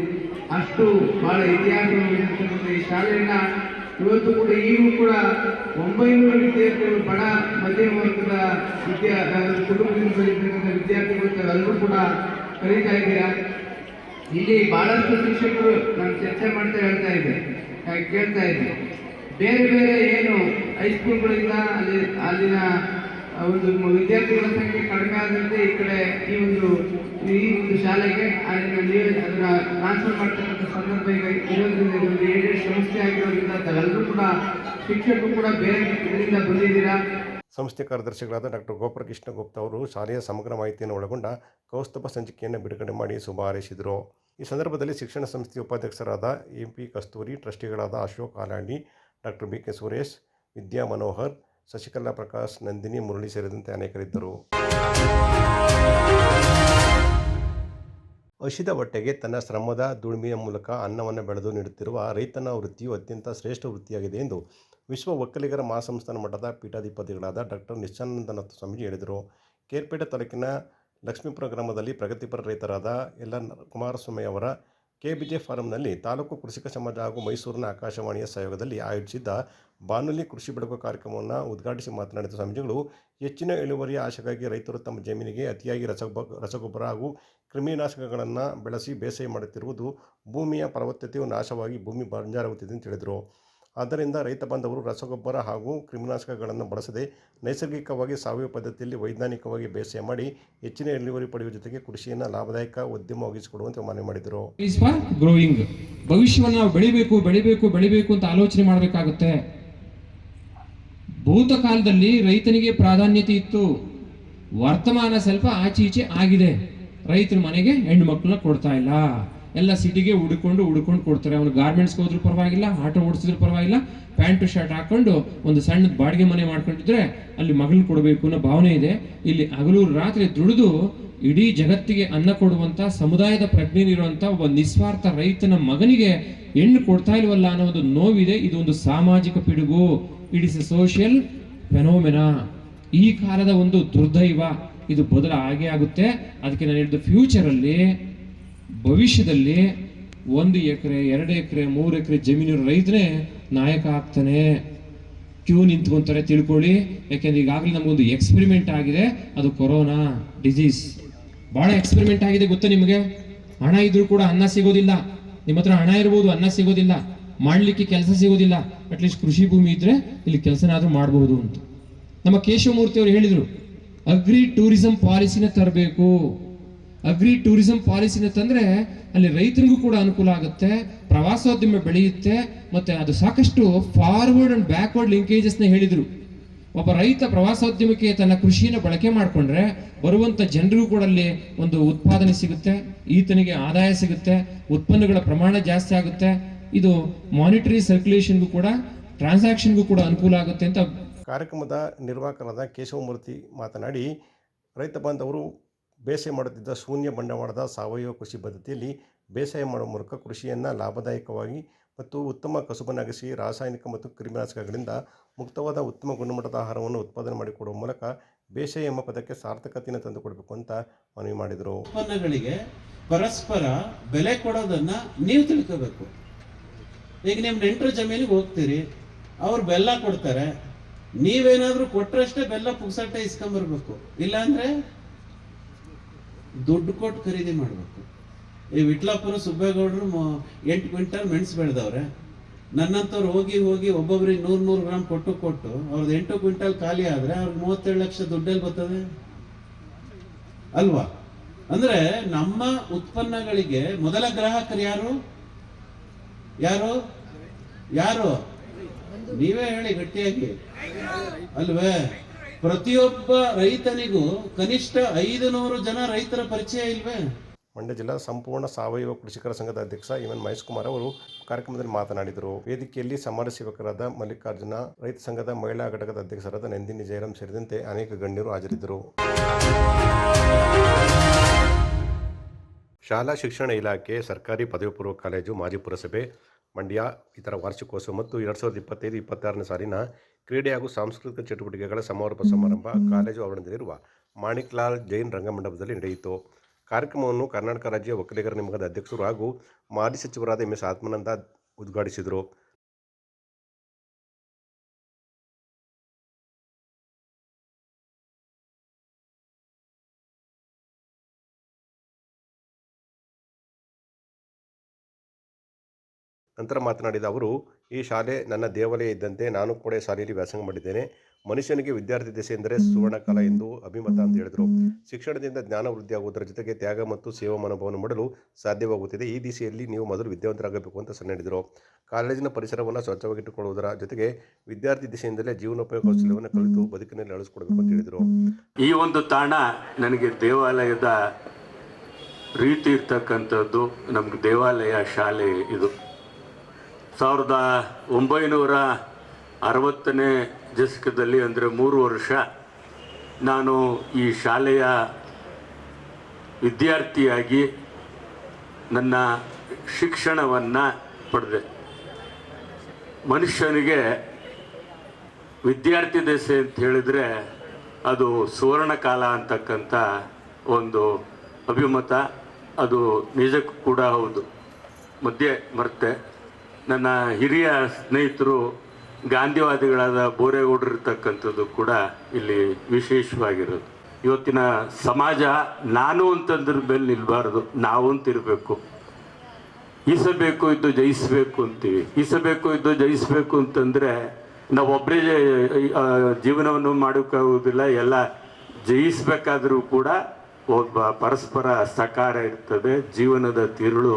ಅಷ್ಟು ಬಹಳ ಇತಿಹಾಸ ಹೊಂದಿರತಕ್ಕಂಥ ಈ ಶಾಲೆಯನ್ನ ಇವತ್ತು ಕೂಡ ಈಗೂ ಕೂಡ ಒಂಬೈನೂರು ವಿದ್ಯಾರ್ಥಿಗಳು ಬಡ ಮಧ್ಯಮ ವರ್ಗದ ವಿದ್ಯಾ ಕುಟುಂಬದಿಂದ ಬಂದಿರ್ತಕ್ಕಂಥ ವಿದ್ಯಾರ್ಥಿಗಳು ತಾವೆಲ್ಲರೂ ಕೂಡ ಕಲಿತಾ ಇದ್ದೀರಾ? ಇಲ್ಲಿ ಬಹಳಷ್ಟು ಶಿಕ್ಷಕರು ನಾನು ಚರ್ಚೆ ಮಾಡ್ತಾ ಹೇಳ್ತಾ ಇದ್ದೆ. ಕೇಳ್ತಾ ಇದ್ದೆ. ಬೇರೆ ಬೇರೆ ಏನು ಹೈಸ್ಕೂಲ್ಗಳಿಂದ ಅಲ್ಲಿ, ಅಲ್ಲಿನ ಒಂದು ವಿದ್ಯಾರ್ಥಿಗಳ ಸಂಖ್ಯೆ ಕಡಿಮೆ ಆದಂತೆ ಈ ಕಡೆ ಈ ಒಂದು ಈ ಒಂದು ಶಾಲೆಗೆ ನೀವು ಅದನ್ನ ಟ್ರಾನ್ಸ್ಫರ್ ಮಾಡ್ತಕ್ಕಂಥ ಸಂದರ್ಭ ಈಗ ಇರೋದ್ರಿಂದ ಇದೊಂದು ಏಡೆಡ್ ಸಂಸ್ಥೆ ಆಗಿರೋದ್ರಿಂದ ತಾವೆಲ್ಲರೂ ಕೂಡ ಶಿಕ್ಷಕರು ಕೂಡ ಬೇರೆ ಇದರಿಂದ ಬಂದಿದ್ದೀರಾ? ಸಂಸ್ಥೆ ಕಾರ್ಯದರ್ಶಿಗಳಾದ ಡಾಕ್ಟರ್ ಗೋಪಾಲಕೃಷ್ಣ ಗುಪ್ತ ಅವರು ಶಾಲೆಯ ಸಮಗ್ರ ಮಾಹಿತಿಯನ್ನು ಒಳಗೊಂಡ ಕೌಸ್ತುಭ ಸಂಚಿಕೆಯನ್ನು ಬಿಡುಗಡೆ ಮಾಡಿ ಶುಭ ಹಾರೈಸಿದರು. ಈ ಸಂದರ್ಭದಲ್ಲಿ ಶಿಕ್ಷಣ ಸಂಸ್ಥೆಯ ಉಪಾಧ್ಯಕ್ಷರಾದ M P Kasturi, ಟ್ರಸ್ಟಿಗಳಾದ Ashok Alandi doctor B K Suresh, Vidya Manohar Shashikala Prakash, Nandini, Murali ಸೇರಿದಂತೆ ಅನೇಕರಿದ್ದರು. ಹಸಿದ ಹೊಟ್ಟೆಗೆ ತನ್ನ ಶ್ರಮದ ದುಡಿಮೆಯ ಮೂಲಕ ಅನ್ನವನ್ನು ಬೆಳೆದು ನೀಡುತ್ತಿರುವ ರೈತನ ವೃತ್ತಿಯು ಅತ್ಯಂತ ಶ್ರೇಷ್ಠ ವೃತ್ತಿಯಾಗಿದೆ ಎಂದು ವಿಶ್ವ ಒಕ್ಕಲಿಗರ ಮಹಾಸಂಸ್ಥಾನ ಮಠದ ಪೀಠಾಧಿಪತಿಗಳಾದ ಡಾಕ್ಟರ್ ನಿಶ್ಚಾನಂದನಾಥ ಸ್ವಾಮೀಜಿ ಹೇಳಿದರು. ಕೇರ್ಪೇಟೆ ತಾಲೂಕಿನ ಲಕ್ಷ್ಮೀಪುರ ಗ್ರಾಮದಲ್ಲಿ ಪ್ರಗತಿಪರ ರೈತರಾದ ಎಲ್ ಎನ್ ಕುಮಾರಸ್ವಾಮಿ ಅವರ ಕೆಬಿಜೆ ಫಾರಂನಲ್ಲಿ ತಾಲೂಕು ಕೃಷಿಕ ಸಮಾಜ ಹಾಗೂ ಮೈಸೂರಿನ ಆಕಾಶವಾಣಿಯ ಸಹಯೋಗದಲ್ಲಿ ಆಯೋಜಿಸಿದ್ದ ಬಾನುಲಿ ಕೃಷಿ ಬೆಳಕು ಕಾರ್ಯಕ್ರಮವನ್ನು ಉದ್ಘಾಟಿಸಿ ಮಾತನಾಡಿದ ಸ್ವಾಮೀಜಿಗಳು, ಹೆಚ್ಚಿನ ಇಳುವರಿಯ ಆಶೆಗಾಗಿ ರೈತರು ತಮ್ಮ ಜಮೀನಿಗೆ ಅತಿಯಾಗಿ ರಸಗೊಬ್ಬ ರಸಗೊಬ್ಬರ ಹಾಗೂ ಕ್ರಿಮಿನಾಶಕಗಳನ್ನು ಬೆಳೆಸಿ ಬೇಸಾಯ ಮಾಡುತ್ತಿರುವುದು ಭೂಮಿಯ ಫಲವತ್ತತೆಯು ನಾಶವಾಗಿ ಭೂಮಿ ಬಂಜಾರಾಗುತ್ತಿದೆ ಅಂತ ಹೇಳಿದರು. ಆದ್ದರಿಂದ ರೈತ ಬಾಂಧವರು ರಸಗೊಬ್ಬರ ಹಾಗೂ ಕ್ರಿಮಿನಾಶಕಗಳನ್ನು ಬಳಸದೆ ನೈಸರ್ಗಿಕವಾಗಿ ಸಾವಯವ ಪದ್ಧತಿಯಲ್ಲಿ ವೈಜ್ಞಾನಿಕವಾಗಿ ಬೇಸಾಯ ಮಾಡಿ ಹೆಚ್ಚಿನ ಇಳುವರಿ ಪಡೆಯುವ ಜೊತೆಗೆ ಕೃಷಿಯನ್ನು ಲಾಭದಾಯಕ ಉದ್ಯಮವಾಗಿಸಿಕೊಡುವಂತೆ ಮನವಿ ಮಾಡಿದರು. ಗ್ರೋಯಿಂಗ್ ಭವಿಷ್ಯವನ್ನು ಬೆಳಿಬೇಕು ಬೆಳಿಬೇಕು ಬೆಳಿಬೇಕು ಅಂತ ಆಲೋಚನೆ ಮಾಡಬೇಕಾಗುತ್ತೆ. ಭೂತಕಾಲದಲ್ಲಿ ರೈತನಿಗೆ ಪ್ರಾಧಾನ್ಯತೆ ಇತ್ತು. ವರ್ತಮಾನ ಸ್ವಲ್ಪ ಆಚೆ ಈಚೆ ಆಗಿದೆ. ರೈತರ ಮನೆಗೆ ಹೆಣ್ಣು ಮಕ್ಕಳನ್ನ ಕೊಡ್ತಾ ಇಲ್ಲ. ಎಲ್ಲ ಸಿಟಿಗೆ ಹುಡುಕೊಂಡು ಹುಡ್ಕೊಂಡು ಕೊಡ್ತಾರೆ. ಅವ್ನು ಗಾರ್ಮೆಂಟ್ಸ್ಗೆ ಹೋದ್ರೂ ಪರವಾಗಿಲ್ಲ, ಆಟೋ ಓಡಿಸಿದ್ರು ಪರವಾಗಿಲ್ಲ, ಪ್ಯಾಂಟು, ಶರ್ಟ್ ಹಾಕೊಂಡು ಒಂದು ಸಣ್ಣ ಬಾಡಿಗೆ ಮನೆ ಮಾಡ್ಕೊಂಡಿದ್ರೆ ಅಲ್ಲಿ ಮಗಳು ಕೊಡಬೇಕು ಅನ್ನೋ ಭಾವನೆ ಇದೆ. ಇಲ್ಲಿ ಹಗಲು ರಾತ್ರಿ ದುಡಿದು ಇಡೀ ಜಗತ್ತಿಗೆ ಅನ್ನ ಕೊಡುವಂತ ಸಮುದಾಯದ ಪ್ರಜ್ಞೆ ಇರುವಂತ ಒಬ್ಬ ನಿಸ್ವಾರ್ಥ ರೈತನ ಮಗನಿಗೆ ಹೆಣ್ಣು ಕೊಡ್ತಾ ಇಲ್ವಲ್ಲ ಅನ್ನೋ ಒಂದು ನೋವಿದೆ. ಇದು ಒಂದು ಸಾಮಾಜಿಕ ಪಿಡುಗು. It is a social phenomena ಈ ಕಾಲದ ಒಂದು ದುರ್ದೈವ, ಇದು ಬದಲ ಆಗೇ ಆಗುತ್ತೆ. ಅದಕ್ಕೆ ನಾನು ಹೇಳಿದ ಫ್ಯೂಚರಲ್ಲಿ ಭವಿಷ್ಯದಲ್ಲಿ ಒಂದು ಎಕರೆ, ಎರಡು ಎಕರೆ, ಮೂರು ಎಕರೆ ಜಮೀನಿರೋ ರೈತನೇ ನಾಯಕ ಆಗ್ತಾನೆ. ಕ್ಯೂ ನಿಂತ್ಕೊಂತಾರೆ ತಿಳ್ಕೊಳ್ಳಿ. ಯಾಕೆಂದ್ರೆ ಈಗಾಗಲೇ ನಮಗೊಂದು ಎಕ್ಸ್ಪೆರಿಮೆಂಟ್ ಆಗಿದೆ. ಅದು ಕೊರೋನಾ ಡಿಸೀಸ್ ಬಹಳ ಎಕ್ಸ್ಪೆರಿಮೆಂಟ್ ಆಗಿದೆ ಗೊತ್ತಾ ನಿಮಗೆ? ಹಣ ಇದ್ರೂ ಕೂಡ ಅನ್ನ ಸಿಗೋದಿಲ್ಲ. ನಿಮ್ಮ ಹತ್ರ ಹಣ ಇರ್ಬೋದು, ಅನ್ನ ಸಿಗೋದಿಲ್ಲ. ಮಾಡ್ಲಿಕ್ಕೆ ಕೆಲಸ ಸಿಗೋದಿಲ್ಲ. ಅಟ್ಲೀಸ್ಟ್ ಕೃಷಿ ಭೂಮಿ ಇದ್ರೆ ಇಲ್ಲಿ ಕೆಲಸನಾದ್ರೂ ಮಾಡಬಹುದು ಅಂತ. ನಮ್ಮ ಕೇಶವಮೂರ್ತಿ ಅವರು ಹೇಳಿದರು ಅಗ್ರಿ ಟೂರಿಸಂ ಪಾಲಿಸಿನ ತರಬೇಕು. ಅಗ್ರಿ ಟೂರಿಸಂ ಪಾಲಿಸಿನ ತಂದ್ರೆ ಅಲ್ಲಿ ರೈತರಿಗೂ ಕೂಡ ಅನುಕೂಲ ಆಗುತ್ತೆ, ಪ್ರವಾಸೋದ್ಯಮ ಬೆಳೆಯುತ್ತೆ, ಮತ್ತೆ ಅದು ಸಾಕಷ್ಟು ಫಾರ್ವರ್ಡ್ ಅಂಡ್ ಬ್ಯಾಕ್ವರ್ಡ್ ಲಿಂಕೇಜಸ್ನ ಹೇಳಿದರು. ಒಬ್ಬ ರೈತ ಪ್ರವಾಸೋದ್ಯಮಕ್ಕೆ ತನ್ನ ಕೃಷಿಯನ್ನು ಬಳಕೆ ಮಾಡಿಕೊಂಡ್ರೆ ಬರುವಂತ ಜನರಿಗೂ ಕೂಡ ಅಲ್ಲಿ ಒಂದು ಉತ್ಪಾದನೆ ಸಿಗುತ್ತೆ, ಈತನಿಗೆ ಆದಾಯ ಸಿಗುತ್ತೆ, ಉತ್ಪನ್ನಗಳ ಪ್ರಮಾಣ ಜಾಸ್ತಿ ಆಗುತ್ತೆ, ಇದು ಮಾನಿಟರಿ ಸರ್ಕ್ಯುಲೇಷನ್ಗೂ ಕೂಡ ಟ್ರಾನ್ಸಾಕ್ಷನ್ಗೂ ಕೂಡ ಅನುಕೂಲ ಆಗುತ್ತೆ ಅಂತ ಕಾರ್ಯಕ್ರಮದ ನಿರ್ವಾಹಕರಾದ ಕೇಶವಮೂರ್ತಿ ಮಾತನಾಡಿ, ರೈತ ಬಾಂಧವರು ಬೇಸಾಯ ಮಾಡುತ್ತಿದ್ದ ಶೂನ್ಯ ಬಂಡವಾಳದ ಸಾವಯವ ಕೃಷಿ ಪದ್ಧತಿಯಲ್ಲಿ ಬೇಸಾಯ ಮಾಡುವ ಮೂಲಕ ಕೃಷಿಯನ್ನು ಲಾಭದಾಯಕವಾಗಿ ಮತ್ತು ಉತ್ತಮ ಕಸುಬನ್ನಾಗಿಸಿ ರಾಸಾಯನಿಕ ಮತ್ತು ಕ್ರಿಮಿನಾಶಕಗಳಿಂದ ಮುಕ್ತವಾದ ಉತ್ತಮ ಗುಣಮಟ್ಟದ ಆಹಾರವನ್ನು ಉತ್ಪಾದನೆ ಮಾಡಿಕೊಡುವ ಮೂಲಕ ಬೇಸಾಯ ಎಂಬ ಪದಕ್ಕೆ ಸಾರ್ಥಕತೆಯನ್ನು ತಂದುಕೊಡಬೇಕು ಅಂತ ಮನವಿ ಮಾಡಿದರು. ಉತ್ಪನ್ನಗಳಿಗೆ ಪರಸ್ಪರ ಬೆಲೆ ಕೊಡೋದನ್ನು ನೀವು ತಿಳ್ಕೋಬೇಕು. ಈಗ ನಿಮ್ಮ ನೆಂಟರ ಜಮೀನಿಗೆ ಹೋಗ್ತೀರಿ, ಅವ್ರು ಬೆಲ್ಲ ಕೊಡ್ತಾರೆ, ನೀವೇನಾದರೂ ಕೊಟ್ಟರಷ್ಟೇ ಬೆಲ್ಲ ಪುಕ್ಸಟ್ಟೆ ಇಸ್ಕೊಂಬರ್ಬೇಕು. ಇಲ್ಲಾಂದ್ರೆ ದುಡ್ಡು ಕೊಟ್ಟು ಖರೀದಿ ಮಾಡಬೇಕು. ಈ ವಿಟ್ಲಾಪುರ ಸುಬ್ಬೇಗೌಡರು ಎಂಟು ಕ್ವಿಂಟಲ್ ಮೆಣಸು ಬೆಳೆದವ್ರೆ. ನನ್ನಂಥವ್ರು ಹೋಗಿ ಹೋಗಿ ಒಬ್ಬೊಬ್ರಿಗೆ ನೂರು ನೂರು ಗ್ರಾಮ್ ಕೊಟ್ಟು ಕೊಟ್ಟು ಅವ್ರದ್ದು ಎಂಟು ಕ್ವಿಂಟಲ್ ಖಾಲಿ ಆದರೆ ಅವ್ರಿಗೆ ಮೂವತ್ತೇಳು ಲಕ್ಷ ದುಡ್ಡಲ್ಲಿ ಬರ್ತದೆ? ಅಲ್ವಾ? ಅಂದ್ರೆ ನಮ್ಮ ಉತ್ಪನ್ನಗಳಿಗೆ ಮೊದಲ ಗ್ರಾಹಕರು ಯಾರು? ಯಾರು? ಯಾರು? ನೀವೇ ಹೇಳಿ ಗಟ್ಟಿಯಾಗಿ. ಅಲ್ವೇ? ಪ್ರತಿಯೊಬ್ಬ ರೈತನಿಗೂ ಕನಿಷ್ಠ ಐದು ನೂರು ಜನ ರೈತರ ಪರಿಚಯ ಇಲ್ವೇ? ಮಂಡ್ಯ ಜಿಲ್ಲಾ ಸಂಪೂರ್ಣ ಸಾವಯವ ಕೃಷಿಕರ ಸಂಘದ ಅಧ್ಯಕ್ಷ ಇವನ್ ಮಹೇಶ್ ಕುಮಾರ್ ಅವರು ಕಾರ್ಯಕ್ರಮದಲ್ಲಿ ಮಾತನಾಡಿದರು. ವೇದಿಕೆಯಲ್ಲಿ ಸಮಾಜ ಸೇವಕರಾದ ಮಲ್ಲಿಕಾರ್ಜುನ, ರೈತ ಸಂಘದ ಮಹಿಳಾ ಘಟಕದ ಅಧ್ಯಕ್ಷರಾದ ನಂದಿನಿ ಜಯರಾಮ್ ಸೇರಿದಂತೆ ಅನೇಕ ಗಣ್ಯರು ಹಾಜರಿದ್ದರು. ಶಾಲಾ ಶಿಕ್ಷಣ ಇಲಾಖೆ, ಸರ್ಕಾರಿ ಪದವಿ ಪೂರ್ವ ಕಾಲೇಜು, ಮಾಜಿ ಪುರಸಭೆ, ಮಂಡ್ಯ, ಇತರ ವಾರ್ಷಿಕೋತ್ಸವ ಮತ್ತು ಎರಡು ಸಾವಿರದ ಇಪ್ಪತ್ತೈದು, ಇಪ್ಪತ್ತಾರನೇ ಸಾಲಿನ ಕ್ರೀಡೆ ಹಾಗೂ ಸಾಂಸ್ಕೃತಿಕ ಚಟುವಟಿಕೆಗಳ ಸಮಾರೋಪ ಸಮಾರಂಭ ಕಾಲೇಜು ಆವರಣದಲ್ಲಿರುವ ಮಾಣಿಕ್ಲಾಲ್ ಜೈನ್ ರಂಗಮಂಡಪದಲ್ಲಿ ನಡೆಯಿತು. ಕಾರ್ಯಕ್ರಮವನ್ನು ಕರ್ನಾಟಕ ರಾಜ್ಯ ಒಕ್ಕಲಿಗರ ನಿಮಗದ ಅಧ್ಯಕ್ಷರು ಹಾಗೂ ಮಾಜಿ ಸಚಿವರಾದ ಎಂ ಎಸ್ ಆತ್ಮಾನಂದ ಉದ್ಘಾಟಿಸಿದರು. ನಂತರ ಮಾತನಾಡಿದ ಅವರು ಈ ಶಾಲೆ ನನ್ನ ದೇವಾಲಯ ಇದ್ದಂತೆ ನಾನು ಕೂಡ ಶಾಲೆಯಲ್ಲಿ ವ್ಯಾಸಂಗ ಮಾಡಿದ್ದೇನೆ. ಮನುಷ್ಯನಿಗೆ ವಿದ್ಯಾರ್ಥಿ ದೆಸೆ ಎಂದರೆ ಸುವರ್ಣಕಾಲ ಎಂದು ಅಭಿಮತ ಅಂತ ಹೇಳಿದರು. ಶಿಕ್ಷಣದಿಂದ ಜ್ಞಾನ ವೃದ್ಧಿಯಾಗುವುದರ ಜೊತೆಗೆ ತ್ಯಾಗ ಮತ್ತು ಸೇವಾ ಮನೋಭಾವವನ್ನು ಮಾಡಲು ಸಾಧ್ಯವಾಗುತ್ತಿದೆ. ಈ ದಿಸೆಯಲ್ಲಿ ನೀವು ಮೊದಲು ವಿದ್ಯಾವಂತರಾಗಬೇಕು ಅಂತ ಸಲಹೆ ನೀಡಿದರು ಕಾಲೇಜಿನ ಪರಿಸರವನ್ನು ಸ್ವಚ್ಛವಾಗಿಟ್ಟುಕೊಳ್ಳುವುದರ ಜೊತೆಗೆ ವಿದ್ಯಾರ್ಥಿ ದಿಸೆಯಿಂದಲೇ ಜೀವನೋಪಯೋಗ ಕೌಶಲ್ಯವನ್ನು ಕಲಿತು ಬದುಕಿನಲ್ಲಿ ಅಳಿಸಿಕೊಡಬೇಕು ಅಂತ ಹೇಳಿದರು. ಈ ಒಂದು ತಾಣ ನನಗೆ ದೇವಾಲಯದ ರೀತಿ ಇರ್ತಕ್ಕಂಥದ್ದು ನಮ್ಗೆ ದೇವಾಲಯ ಶಾಲೆ ಇದು. ಸಾವಿರದ ಒಂಬೈನೂರ ಅರವತ್ತನೇ ದಶಕದಲ್ಲಿ ಅಂದರೆ ಮೂರು ವರ್ಷ ನಾನು ಈ ಶಾಲೆಯ ವಿದ್ಯಾರ್ಥಿಯಾಗಿ ನನ್ನ ಶಿಕ್ಷಣವನ್ನು ಪಡೆದೆ. ಮನುಷ್ಯನಿಗೆ ವಿದ್ಯಾರ್ಥಿ ದೆಸೆ ಅಂತ ಹೇಳಿದರೆ ಅದು ಸುವರ್ಣ ಕಾಲ ಅಂತಕ್ಕಂಥ ಒಂದು ಅಭಿಮತ, ಅದು ನಿಜಕ್ಕೂ ಕೂಡ ಹೌದು. ಮಧ್ಯೆ ಮರ್ತೆ. ನನ್ನ ಹಿರಿಯ ಸ್ನೇಹಿತರು ಗಾಂಧಿವಾದಿಗಳಾದ ಬೋರೇಗೌಡರು ಇರ್ತಕ್ಕಂಥದ್ದು ಕೂಡ ಇಲ್ಲಿ ವಿಶೇಷವಾಗಿರೋದು. ಇವತ್ತಿನ ಸಮಾಜ ನಾನು ಅಂತಂದ್ರ ಮೇಲೆ ನಿಲ್ಬಾರ್ದು, ನಾವು ಅಂತಿರಬೇಕು ಈಸಬೇಕು ಇದ್ದು ಜಯಿಸಬೇಕು ಅಂತೀವಿ. ಈಸಬೇಕು ಇದ್ದು ಜಯಿಸಬೇಕು ಅಂತಂದರೆ ನಾವು ಒಬ್ಬರೇ ಜೀವನವನ್ನು ಮಾಡೋಕ್ಕಾಗುವುದಿಲ್ಲ, ಎಲ್ಲ ಜಯಿಸಬೇಕಾದರೂ ಕೂಡ ಒಬ್ಬ ಪರಸ್ಪರ ಸಕಾರ ಇರ್ತದೆ, ಜೀವನದ ತಿರುಳು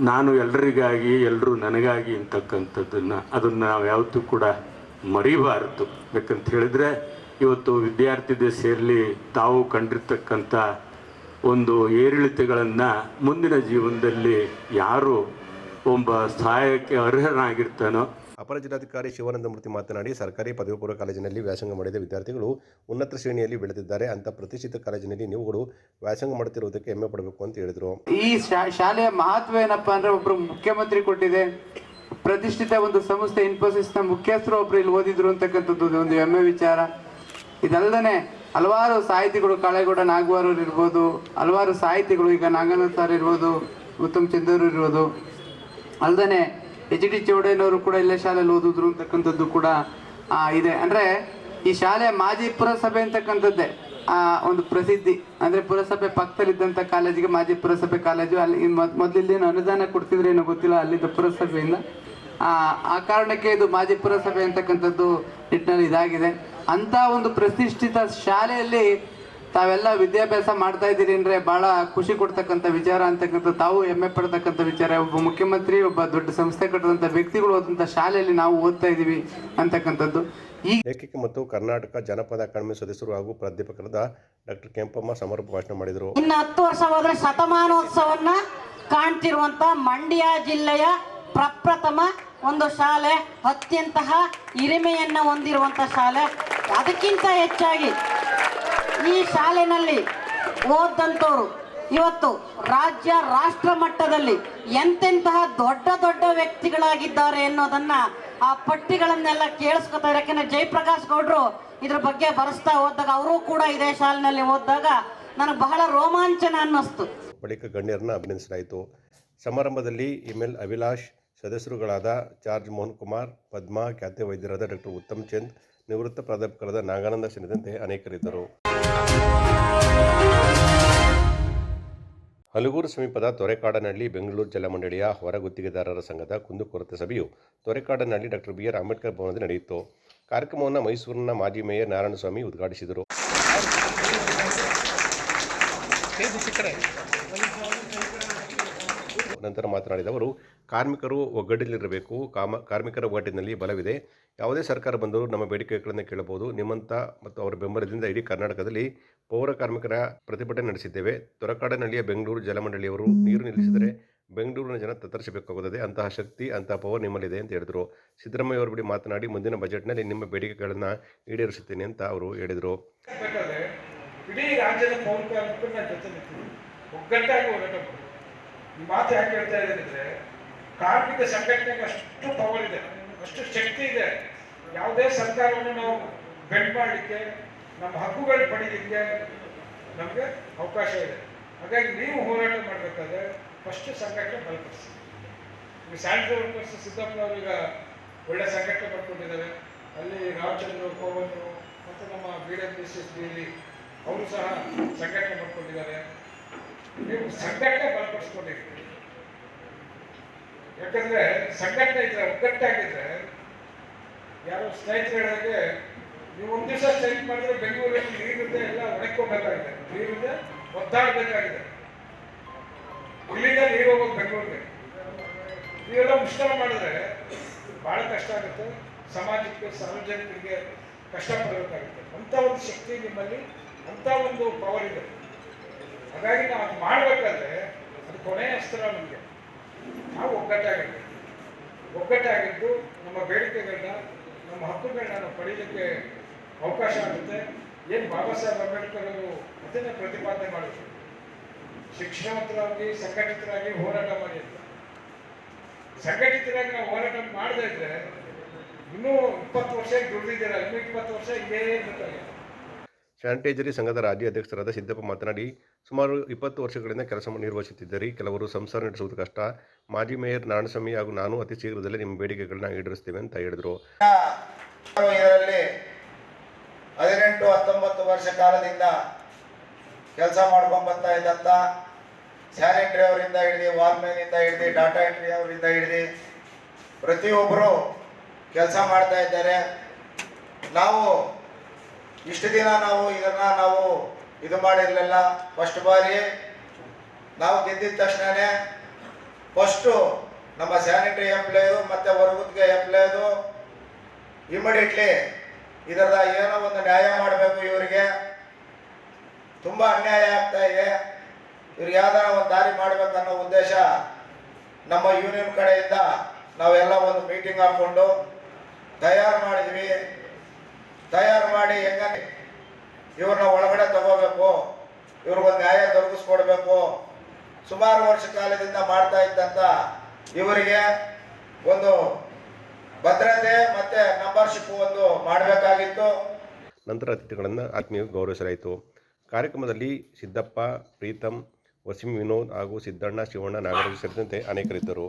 ನಾನು ಎಲ್ಲರಿಗಾಗಿ ಎಲ್ಲರೂ ನನಗಾಗಿ ಅಂತಕ್ಕಂಥದ್ದನ್ನು, ಅದನ್ನು ನಾವು ಯಾವತ್ತೂ ಕೂಡ ಮರಿಬಾರದು. ಯಾಕಂತ ಹೇಳಿದ್ರೆ ಇವತ್ತು ವಿದ್ಯಾರ್ಥಿ ದೆಸೆಯಲ್ಲಿ ತಾವು ಕಂಡಿರ್ತಕ್ಕಂಥ ಒಂದು ಏರಿಳಿತಗಳನ್ನು ಮುಂದಿನ ಜೀವನದಲ್ಲಿ ಯಾರು ಒಬ್ಬ ಸಹಾಯಕ್ಕೆ ಅರ್ಹನಾಗಿರ್ತಾನೋ ಅಪರ ಜಿಲ್ಲಾಧಿಕಾರಿ ಶಿವಾನಂದಮೂರ್ತಿ ಮಾತನಾಡಿ, ಸರ್ಕಾರಿ ಪದವಿ ಪೂರ್ವ ಕಾಲೇಜಿನಲ್ಲಿ ವ್ಯಾಸಂಗ ಮಾಡಿದ ವಿದ್ಯಾರ್ಥಿಗಳು ಉನ್ನತ ಶ್ರೇಣಿಯಲ್ಲಿ ಬೆಳೆದಿದ್ದಾರೆ. ಅಂತ ಪ್ರತಿಷ್ಠಿತ ಕಾಲೇಜಿನಲ್ಲಿ ನೀವುಗಳು ವ್ಯಾಸಂಗ ಮಾಡುತ್ತಿರುವುದಕ್ಕೆ ಹೆಮ್ಮೆ ಪಡಬೇಕು ಅಂತ ಹೇಳಿದರು. ಈ ಶಾಲೆಯ ಮಹತ್ವ ಏನಪ್ಪಾ ಅಂದ್ರೆ ಒಬ್ಬರು ಮುಖ್ಯಮಂತ್ರಿ ಕೊಟ್ಟಿದೆ. ಪ್ರತಿಷ್ಠಿತ ಒಂದು ಸಂಸ್ಥೆ ಇನ್ಫೋಸಿಸ್ನ ಮುಖ್ಯಸ್ಥರು ಒಬ್ರು ಇಲ್ಲಿ ಓದಿದ್ರು ಅಂತಕ್ಕಂಥದ್ದು ಒಂದು ಹೆಮ್ಮೆ ವಿಚಾರ. ಇದಲ್ಲದೆ ಹಲವಾರು ಸಾಹಿತಿಗಳು ಕಾಳೇಗೌಡ ನಾಗವಾರರು ಇರ್ಬೋದು, ಹಲವಾರು ಸಾಹಿತಿಗಳು ಈಗ ನಾಗನಾಥ್ ಸರ್ ಇರ್ಬೋದು, ಉತ್ತಮ್ ಚಂದೂರು ಇರ್ಬೋದು. ಅಲ್ಲದೆ ಎಚ್ ಡಿ ಚೌಡಯ್ಯನವರು ಕೂಡ ಇಲ್ಲೇ ಶಾಲೆಯಲ್ಲಿ ಓದಿದ್ರು ಅಂತಕ್ಕಂಥದ್ದು ಕೂಡ ಇದೆ. ಅಂದರೆ ಈ ಶಾಲೆ ಮಾಜಿ ಪುರಸಭೆ ಅಂತಕ್ಕಂಥದ್ದೇ, ಆ, ಒಂದು ಪ್ರಸಿದ್ಧಿ. ಅಂದ್ರೆ ಪುರಸಭೆ ಪಕ್ಕದಲ್ಲಿದ್ದಂಥ ಕಾಲೇಜಿಗೆ ಮಾಜಿ ಪುರಸಭೆ ಕಾಲೇಜು, ಅಲ್ಲಿ ಮೊದಲಿದ್ದೇನು ಅನುದಾನ ಕೊಡ್ತಿದ್ರೆ ಏನೋ ಗೊತ್ತಿಲ್ಲ, ಅಲ್ಲಿದ್ದ ಪುರಸಭೆಯಿಂದ. ಆ ಕಾರಣಕ್ಕೆ ಇದು ಮಾಜಿ ಪುರಸಭೆ ಅಂತಕ್ಕಂಥದ್ದು ನಿಟ್ಟಿನಲ್ಲಿ ಇದಾಗಿದೆ. ಅಂತ ಒಂದು ಪ್ರತಿಷ್ಠಿತ ಶಾಲೆಯಲ್ಲಿ ತಾವೆಲ್ಲ ವಿದ್ಯಾಭ್ಯಾಸ ಮಾಡ್ತಾ ಇದ್ದೀರಿ ಅಂದ್ರೆ ಬಹಳ ಖುಷಿ ಕೊಡ್ತಕ್ಕಂಥ ವಿಚಾರ ಅಂತಕ್ಕಂಥ ತಾವು ಹೆಮ್ಮೆ ಪಡ್ತಕ್ಕಂಥ ವಿಚಾರ. ಒಬ್ಬ ಮುಖ್ಯಮಂತ್ರಿ ಒಬ್ಬ ದೊಡ್ಡ ಸಂಸ್ಥೆ ಕಟ್ಟದಂಥ ವ್ಯಕ್ತಿಗಳು ಓದಂಥ ಶಾಲೆಯಲ್ಲಿ ನಾವು ಓದ್ತಾ ಇದ್ದೀವಿ ಅಂತಕ್ಕಂಥದ್ದು. ಈ ಲೇಖಕಿ ಮತ್ತು ಕರ್ನಾಟಕ ಜನಪದ ಅಕಾಡೆಮಿ ಸದಸ್ಯರು ಹಾಗೂ ಪ್ರಾಧ್ಯಾಪಕರಾದ ಡಾಕ್ಟರ್ ಕೆಂಪಮ್ಮ ಸಮರ್ಪ ಭಾಷಣ ಮಾಡಿದರು. ಇನ್ನು ಹತ್ತು ವರ್ಷ ಹೋದ್ರೆ ಶತಮಾನೋತ್ಸವನ್ನ ಕಾಣ್ತಿರುವಂತ ಮಂಡ್ಯ ಜಿಲ್ಲೆಯ ಪ್ರಪ್ರಥಮ ಒಂದು ಶಾಲೆ ಅತ್ಯಂತಹ ಹಿರಿಮೆಯನ್ನ ಹೊಂದಿರುವಂತ ಶಾಲೆ. ಅದಕ್ಕಿಂತ ಹೆಚ್ಚಾಗಿ ಈ ಶಾಲೆನಲ್ಲಿ ಓದಂತವರು ಇವತ್ತು ರಾಜ್ಯ ರಾಷ್ಟ್ರ ಮಟ್ಟದಲ್ಲಿ ಎಂತೆಂತಹ ದೊಡ್ಡ ದೊಡ್ಡ ವ್ಯಕ್ತಿಗಳಾಗಿದ್ದಾರೆ ಅನ್ನೋದನ್ನ ಆ ಪಟ್ಟಿಗಳನ್ನೆಲ್ಲ ಕೇಳಿಸ್ಕೊತಾರೆ ಯಾಕಂದ್ರೆ ಜಯಪ್ರಕಾಶ್ ಗೌಡ್ರು ಇದ್ರ ಬಗ್ಗೆ ಬರೆಸ್ತಾ ಹೋದಾಗ ಅವರು ಕೂಡ ಇದೇ ಶಾಲೆನಲ್ಲಿ ಓದಿದಾಗ ನನಗೆ ಬಹಳ ರೋಮಾಂಚನ ಅನ್ನಿಸ್ತು. ಬಳಿಕ ಗಣ್ಯರನ್ನ ಅಭಿನಂದಿಸಲಾಯಿತು. ಸಮಾರಂಭದಲ್ಲಿ ಇಮೇಲ್ ಅಭಿಲಾಷ್, ಸದಸ್ಯರುಗಳಾದ ಚಾರ್ಜ್ ಮೋಹನ್ ಕುಮಾರ್, ಪದ್ಮಾ ಖ್ಯಾತ ವೈದ್ಯರಾದ ಡಾಕ್ಟರ್ ಉತ್ತಮ್ ಚಂದ್ ನಿವೃತ್ತ ಪ್ರಾಧ್ಯಾಪಕರಾದ ನಾಗಾನಂದ ಸೇರಿದಂತೆ ಅನೇಕರಿದ್ದರು. ಹಲಗೂರು ಸಮೀಪದ ತೊರೆಕಾಡನಹಳ್ಳಿ ಬೆಂಗಳೂರು ಜಲಮಂಡಳಿಯ ಹೊರಗುತ್ತಿಗೆದಾರರ ಸಂಘದ ಕುಂದುಕೊರತೆ ಸಭೆಯು Torekadanahalli doctor B R Ambedkar ಭವನದಲ್ಲಿ ನಡೆಯಿತು. ಕಾರ್ಯಕ್ರಮವನ್ನು ಮೈಸೂರಿನ ಮಾಜಿ ಮೇಯರ್ ನಾರಾಯಣಸ್ವಾಮಿ ಉದ್ಘಾಟಿಸಿದರು. ನಂತರ ಮಾತನಾಡಿದ ಅವರು, ಕಾರ್ಮಿಕರು ಒಗ್ಗಟ್ಟಿನಲ್ಲಿರಬೇಕು, ಕಾಮ, ಕಾರ್ಮಿಕರ ಒಗ್ಗಟ್ಟಿನಲ್ಲಿ ಬಲವಿದೆ ಯಾವುದೇ ಸರ್ಕಾರ ಬಂದರೂ ನಮ್ಮ ಬೇಡಿಕೆಗಳನ್ನು ಕೇಳಬಹುದು. ನಿಮ್ಮಂಥ ಮತ್ತು ಅವರ ಬೆಂಬಲದಿಂದ ಇಡೀ ಕರ್ನಾಟಕದಲ್ಲಿ ಪೌರ ಕಾರ್ಮಿಕರ ಪ್ರತಿಭಟನೆ ನಡೆಸಿದ್ದೇವೆ. ತೊರಕಾಡನಹಳ್ಳಿಯ ಬೆಂಗಳೂರು ಜಲಮಂಡಳಿಯವರು ನೀರು ನಿಲ್ಲಿಸಿದರೆ ಬೆಂಗಳೂರಿನ ಜನ ತತ್ತರಿಸಬೇಕಾಗುತ್ತದೆ. ಅಂತಹ ಶಕ್ತಿ ಅಂತಹ ಪವರ್ ನಿಮ್ಮಲ್ಲಿದೆ ಅಂತ ಹೇಳಿದರು. ಸಿದ್ದರಾಮಯ್ಯ ಅವರು ಬಿಡಿ ಮಾತನಾಡಿ ಮುಂದಿನ ಬಜೆಟ್ನಲ್ಲಿ ನಿಮ್ಮ ಬೇಡಿಕೆಗಳನ್ನು ಈಡೇರಿಸುತ್ತೇನೆ ಅಂತ ಅವರು ಹೇಳಿದರು. ಇಡೀ ರಾಜ್ಯದ ಪೌರ ಜೊತೆ ನಿಂತಿದ್ದೀವಿ ಒಗ್ಗಟ್ಟಾಗಿ ಹೋರಾಟ ಮಾಡಿದ್ರು ಈ ಮಾತು ಯಾಕೆ ಹೇಳ್ತಾ ಇದ್ದೇನೆ ಕಾರ್ಮಿಕ ಸಂಘಟನೆಗೆ ಅಷ್ಟು ಪವರ್ ಇದೆ ಅಷ್ಟು ಶಕ್ತಿ ಇದೆ. ಯಾವುದೇ ಸರ್ಕಾರವನ್ನು ನಾವು ಬೆಂಡ್ ಮಾಡಲಿಕ್ಕೆ, ನಮ್ಮ ಹಕ್ಕುಗಳು ಪಡೀಲಿಕ್ಕೆ ನಮಗೆ ಅವಕಾಶ ಇದೆ. ಹಾಗಾಗಿ ನೀವು ಹೋರಾಟ ಮಾಡಬೇಕಾದ್ರೆ ಫಸ್ಟ್ ಸಂಘಟನೆ ಬಲಪಡಿಸಿ. ಈಗ ಸ್ಯಾನಿಟರಿ ವರ್ಕರ್ಸ್ ಸಿದ್ದಪ್ಪ ಈಗ ಒಳ್ಳೆ ಸಂಘಟನೆ ಪಡ್ಕೊಂಡಿದ್ದಾರೆ ಅಲ್ಲಿ ರಾಮಚಂದ್ರ ಕೋವನ್ನು ಮತ್ತು ನಮ್ಮ ಬಿ ಡಬ್ಲ್ಯೂ ಸಿ ಅವರು ಸಹ ಸಂಘಟನೆ ಮಾಡ್ಕೊಂಡಿದ್ದಾರೆ. ನೀವು ಸಂಘಟನೆ ಬಲಪಡಿಸ್ಕೊಂಡಿದ್ದೀರಿ ಯಾಕಂದ್ರೆ ಸಂಘಟನೆ ಇದ್ರೆ ಒಗ್ಗಟ್ಟಾಗಿದ್ರೆ ಯಾರೋ ಸ್ನೇಹಿತರು ಹೇಳಿದ್ರೆ ನೀವು ಒಂದು ದಿವಸ ಸ್ಟ್ರೈಕ್ ಮಾಡಿದ್ರೆ ಬೆಂಗಳೂರಲ್ಲಿ ನೀರಿದೆ ಎಲ್ಲ ಒಣಕೋಬೇಕಾಗಿದೆ ನೀರಿದೆ ಒದ್ದಾಡಬೇಕಾಗಿದೆ. ಇಲ್ಲಿಂದ ನೀರು ಹೋಗೋದು ಬೆಂಗಳೂರಿಗೆ. ನೀವೆಲ್ಲ ಮುಷ್ಕರ ಮಾಡಿದ್ರೆ ಬಹಳ ಕಷ್ಟ ಆಗುತ್ತೆ. ಸಮಾಜಕ್ಕೆ, ಸಾರ್ವಜನಿಕರಿಗೆ ಕಷ್ಟ ಪಡಬೇಕಾಗುತ್ತೆ. ಅಂತ ಒಂದು ಶಕ್ತಿ ನಿಮ್ಮಲ್ಲಿ, ಅಂತ ಒಂದು ಪವರ್ ಇದೆ. ಹಾಗಾಗಿ ನಾವು ಅದು ಮಾಡಬೇಕಾದ್ರೆ ಅದು ಕೊನೆಯ ಅಸ್ತ್ರ ನಮಗೆ. ನಾವು ಒಗ್ಗಟ್ಟಾಗಿರ್ಬೇಕು. ಒಗ್ಗಟ್ಟಾಗಿದ್ದು ನಮ್ಮ ಬೇಡಿಕೆಗಳನ್ನ ನಮ್ಮ ಹಕ್ಕುಗಳನ್ನ ಪಡೀಲಿಕ್ಕೆ ಅವಕಾಶ ಆಗುತ್ತೆ. ಏನು ಬಾಬಾ ಸಾಹೇಬ್ ಅಂಬೇಡ್ಕರ್ ಅವರು ಅದನ್ನೇ ಪ್ರತಿಪಾದನೆ ಮಾಡಿದ್ರು? ಶಿಕ್ಷಣವಂತರಾಗಿ, ಸಂಘಟಿತರಾಗಿ ಹೋರಾಟ ಅಂತ. ಸಂಘಟಿತರಾಗಿ ನಾವು ಹೋರಾಟ ಮಾಡದೇ ಇದ್ರೆ ಇನ್ನೂ ಇಪ್ಪತ್ತು ವರ್ಷ ದುಡಿದಿದ್ದೀರ? ಇನ್ನೂ ಇಪ್ಪತ್ತು ವರ್ಷ ಇದೇ ಬೇಕಾಗಿದೆ ಸ್ಯಾನಿಟೈಸರಿ ಸಂಘದ ರಾಜ್ಯ ಅಧ್ಯಕ್ಷರಾದ ಸಿದ್ದಪ್ಪ ಮಾತನಾಡಿ, ಸುಮಾರು ಇಪ್ಪತ್ತು ವರ್ಷಗಳಿಂದ ಕೆಲಸ ನಿರ್ವಹಿಸುತ್ತಿದ್ದರೆ ಕೆಲವರು ಸಂಸಾರ ನಡೆಸುವುದು ಕಷ್ಟ. ಮಾಜಿ ಮೇಯರ್ ನಾರಾಯಣಸ್ವಾಮಿ ಹಾಗೂ ನಾನು ಅತಿ ಶೀಘ್ರದಲ್ಲೇ ನಿಮ್ಮ ಬೇಡಿಕೆಗಳನ್ನ ಈಡೇರಿಸ್ತೇವೆ ಅಂತ ಹೇಳಿದ್ರು. ಇದರಲ್ಲಿ ಹದಿನೆಂಟು, ಹತ್ತೊಂಬತ್ತು ವರ್ಷ ಕಾಲದಿಂದ ಕೆಲಸ ಮಾಡ್ಕೊಂಡ್ ಬರ್ತಾ ಇದ್ದಂಥ ಸ್ಯಾನಿಟರಿ ಅವರಿಂದ ಹಿಡಿದು ವಾಲ್ಮೇನಿಂದ ಹಿಡಿದು, ಡಾಟಾ ಎಂಟ್ರಿ ಅವರಿಂದ ಹಿಡಿದು ಪ್ರತಿಯೊಬ್ಬರು ಕೆಲಸ ಮಾಡ್ತಾ ಇದ್ದಾರೆ. ನಾವು ಇಷ್ಟು ದಿನ ನಾವು ಇದನ್ನ ನಾವು ಇದು ಮಾಡಿರಲಿಲ್ಲ. ಫಸ್ಟ್ ಬಾರಿ ನಾವು ಗೆದ್ದಿದ ತಕ್ಷಣನೇ ಫಸ್ಟು ನಮ್ಮ ಸ್ಯಾನಿಟರಿ ಎಂಪ್ಲಾಯ್ ಮತ್ತು ಹೊರಗುತ್ತಿಗೆ ಎಂಪ್ಲಾಯ್ ಇಮಿಡಿಯೇಟ್ಲಿ ಇದರದ ಏನೋ ಒಂದು ನ್ಯಾಯ ಮಾಡಬೇಕು ಇವರಿಗೆ. ತುಂಬ ಅನ್ಯಾಯ ಆಗ್ತಾ ಇದೆ. ಇವ್ರಿಗೆ ಯಾವ್ದಾರ ಒಂದು ದಾರಿ ಮಾಡ್ಬೇಕನ್ನೋ ಉದ್ದೇಶ ನಮ್ಮ ಯೂನಿಯನ್ ಕಡೆಯಿಂದ ನಾವೆಲ್ಲ ಒಂದು ಮೀಟಿಂಗ್ ಹಾಕ್ಕೊಂಡು ತಯಾರು ಮಾಡಿದ್ವಿ. ತಯಾರು ಮಾಡಿ ಹೆಂಗ ಇವ್ರನ್ನ ಒಳಗಡೆ ತಗೋಬೇಕು. ಇವ್ರಿಗೊಂದು ನ್ಯಾಯ ದೊರಕಿಸ್ಕೊಡ್ಬೇಕು. ಸುಮಾರು ವರ್ಷ ಕಾಲದಿಂದ ಮಾಡ್ತಾ ಇದ್ದಂತ ಇವರಿಗೆ ಒಂದು ಭದ್ರತೆ ಮತ್ತೆ ನಂಬರ್ಶಿಪ್ ಒಂದು ಮಾಡಬೇಕಾಗಿತ್ತು. ನಂತರ ಅತಿಥಿಗಳನ್ನು ಆತ್ಮೀಯ ಗೌರವಿಸಲಾಯಿತು. ಕಾರ್ಯಕ್ರಮದಲ್ಲಿ ಸಿದ್ದಪ್ಪ, ಪ್ರೀತಂ, ವಸಿಂ ವಿನೋದ್ ಹಾಗೂ ಸಿದ್ದಣ್ಣ, ಶಿವಣ್ಣ, ನಾಗರಾಜ್ ಸೇರಿದಂತೆ ಅನೇಕರಿದ್ದರು.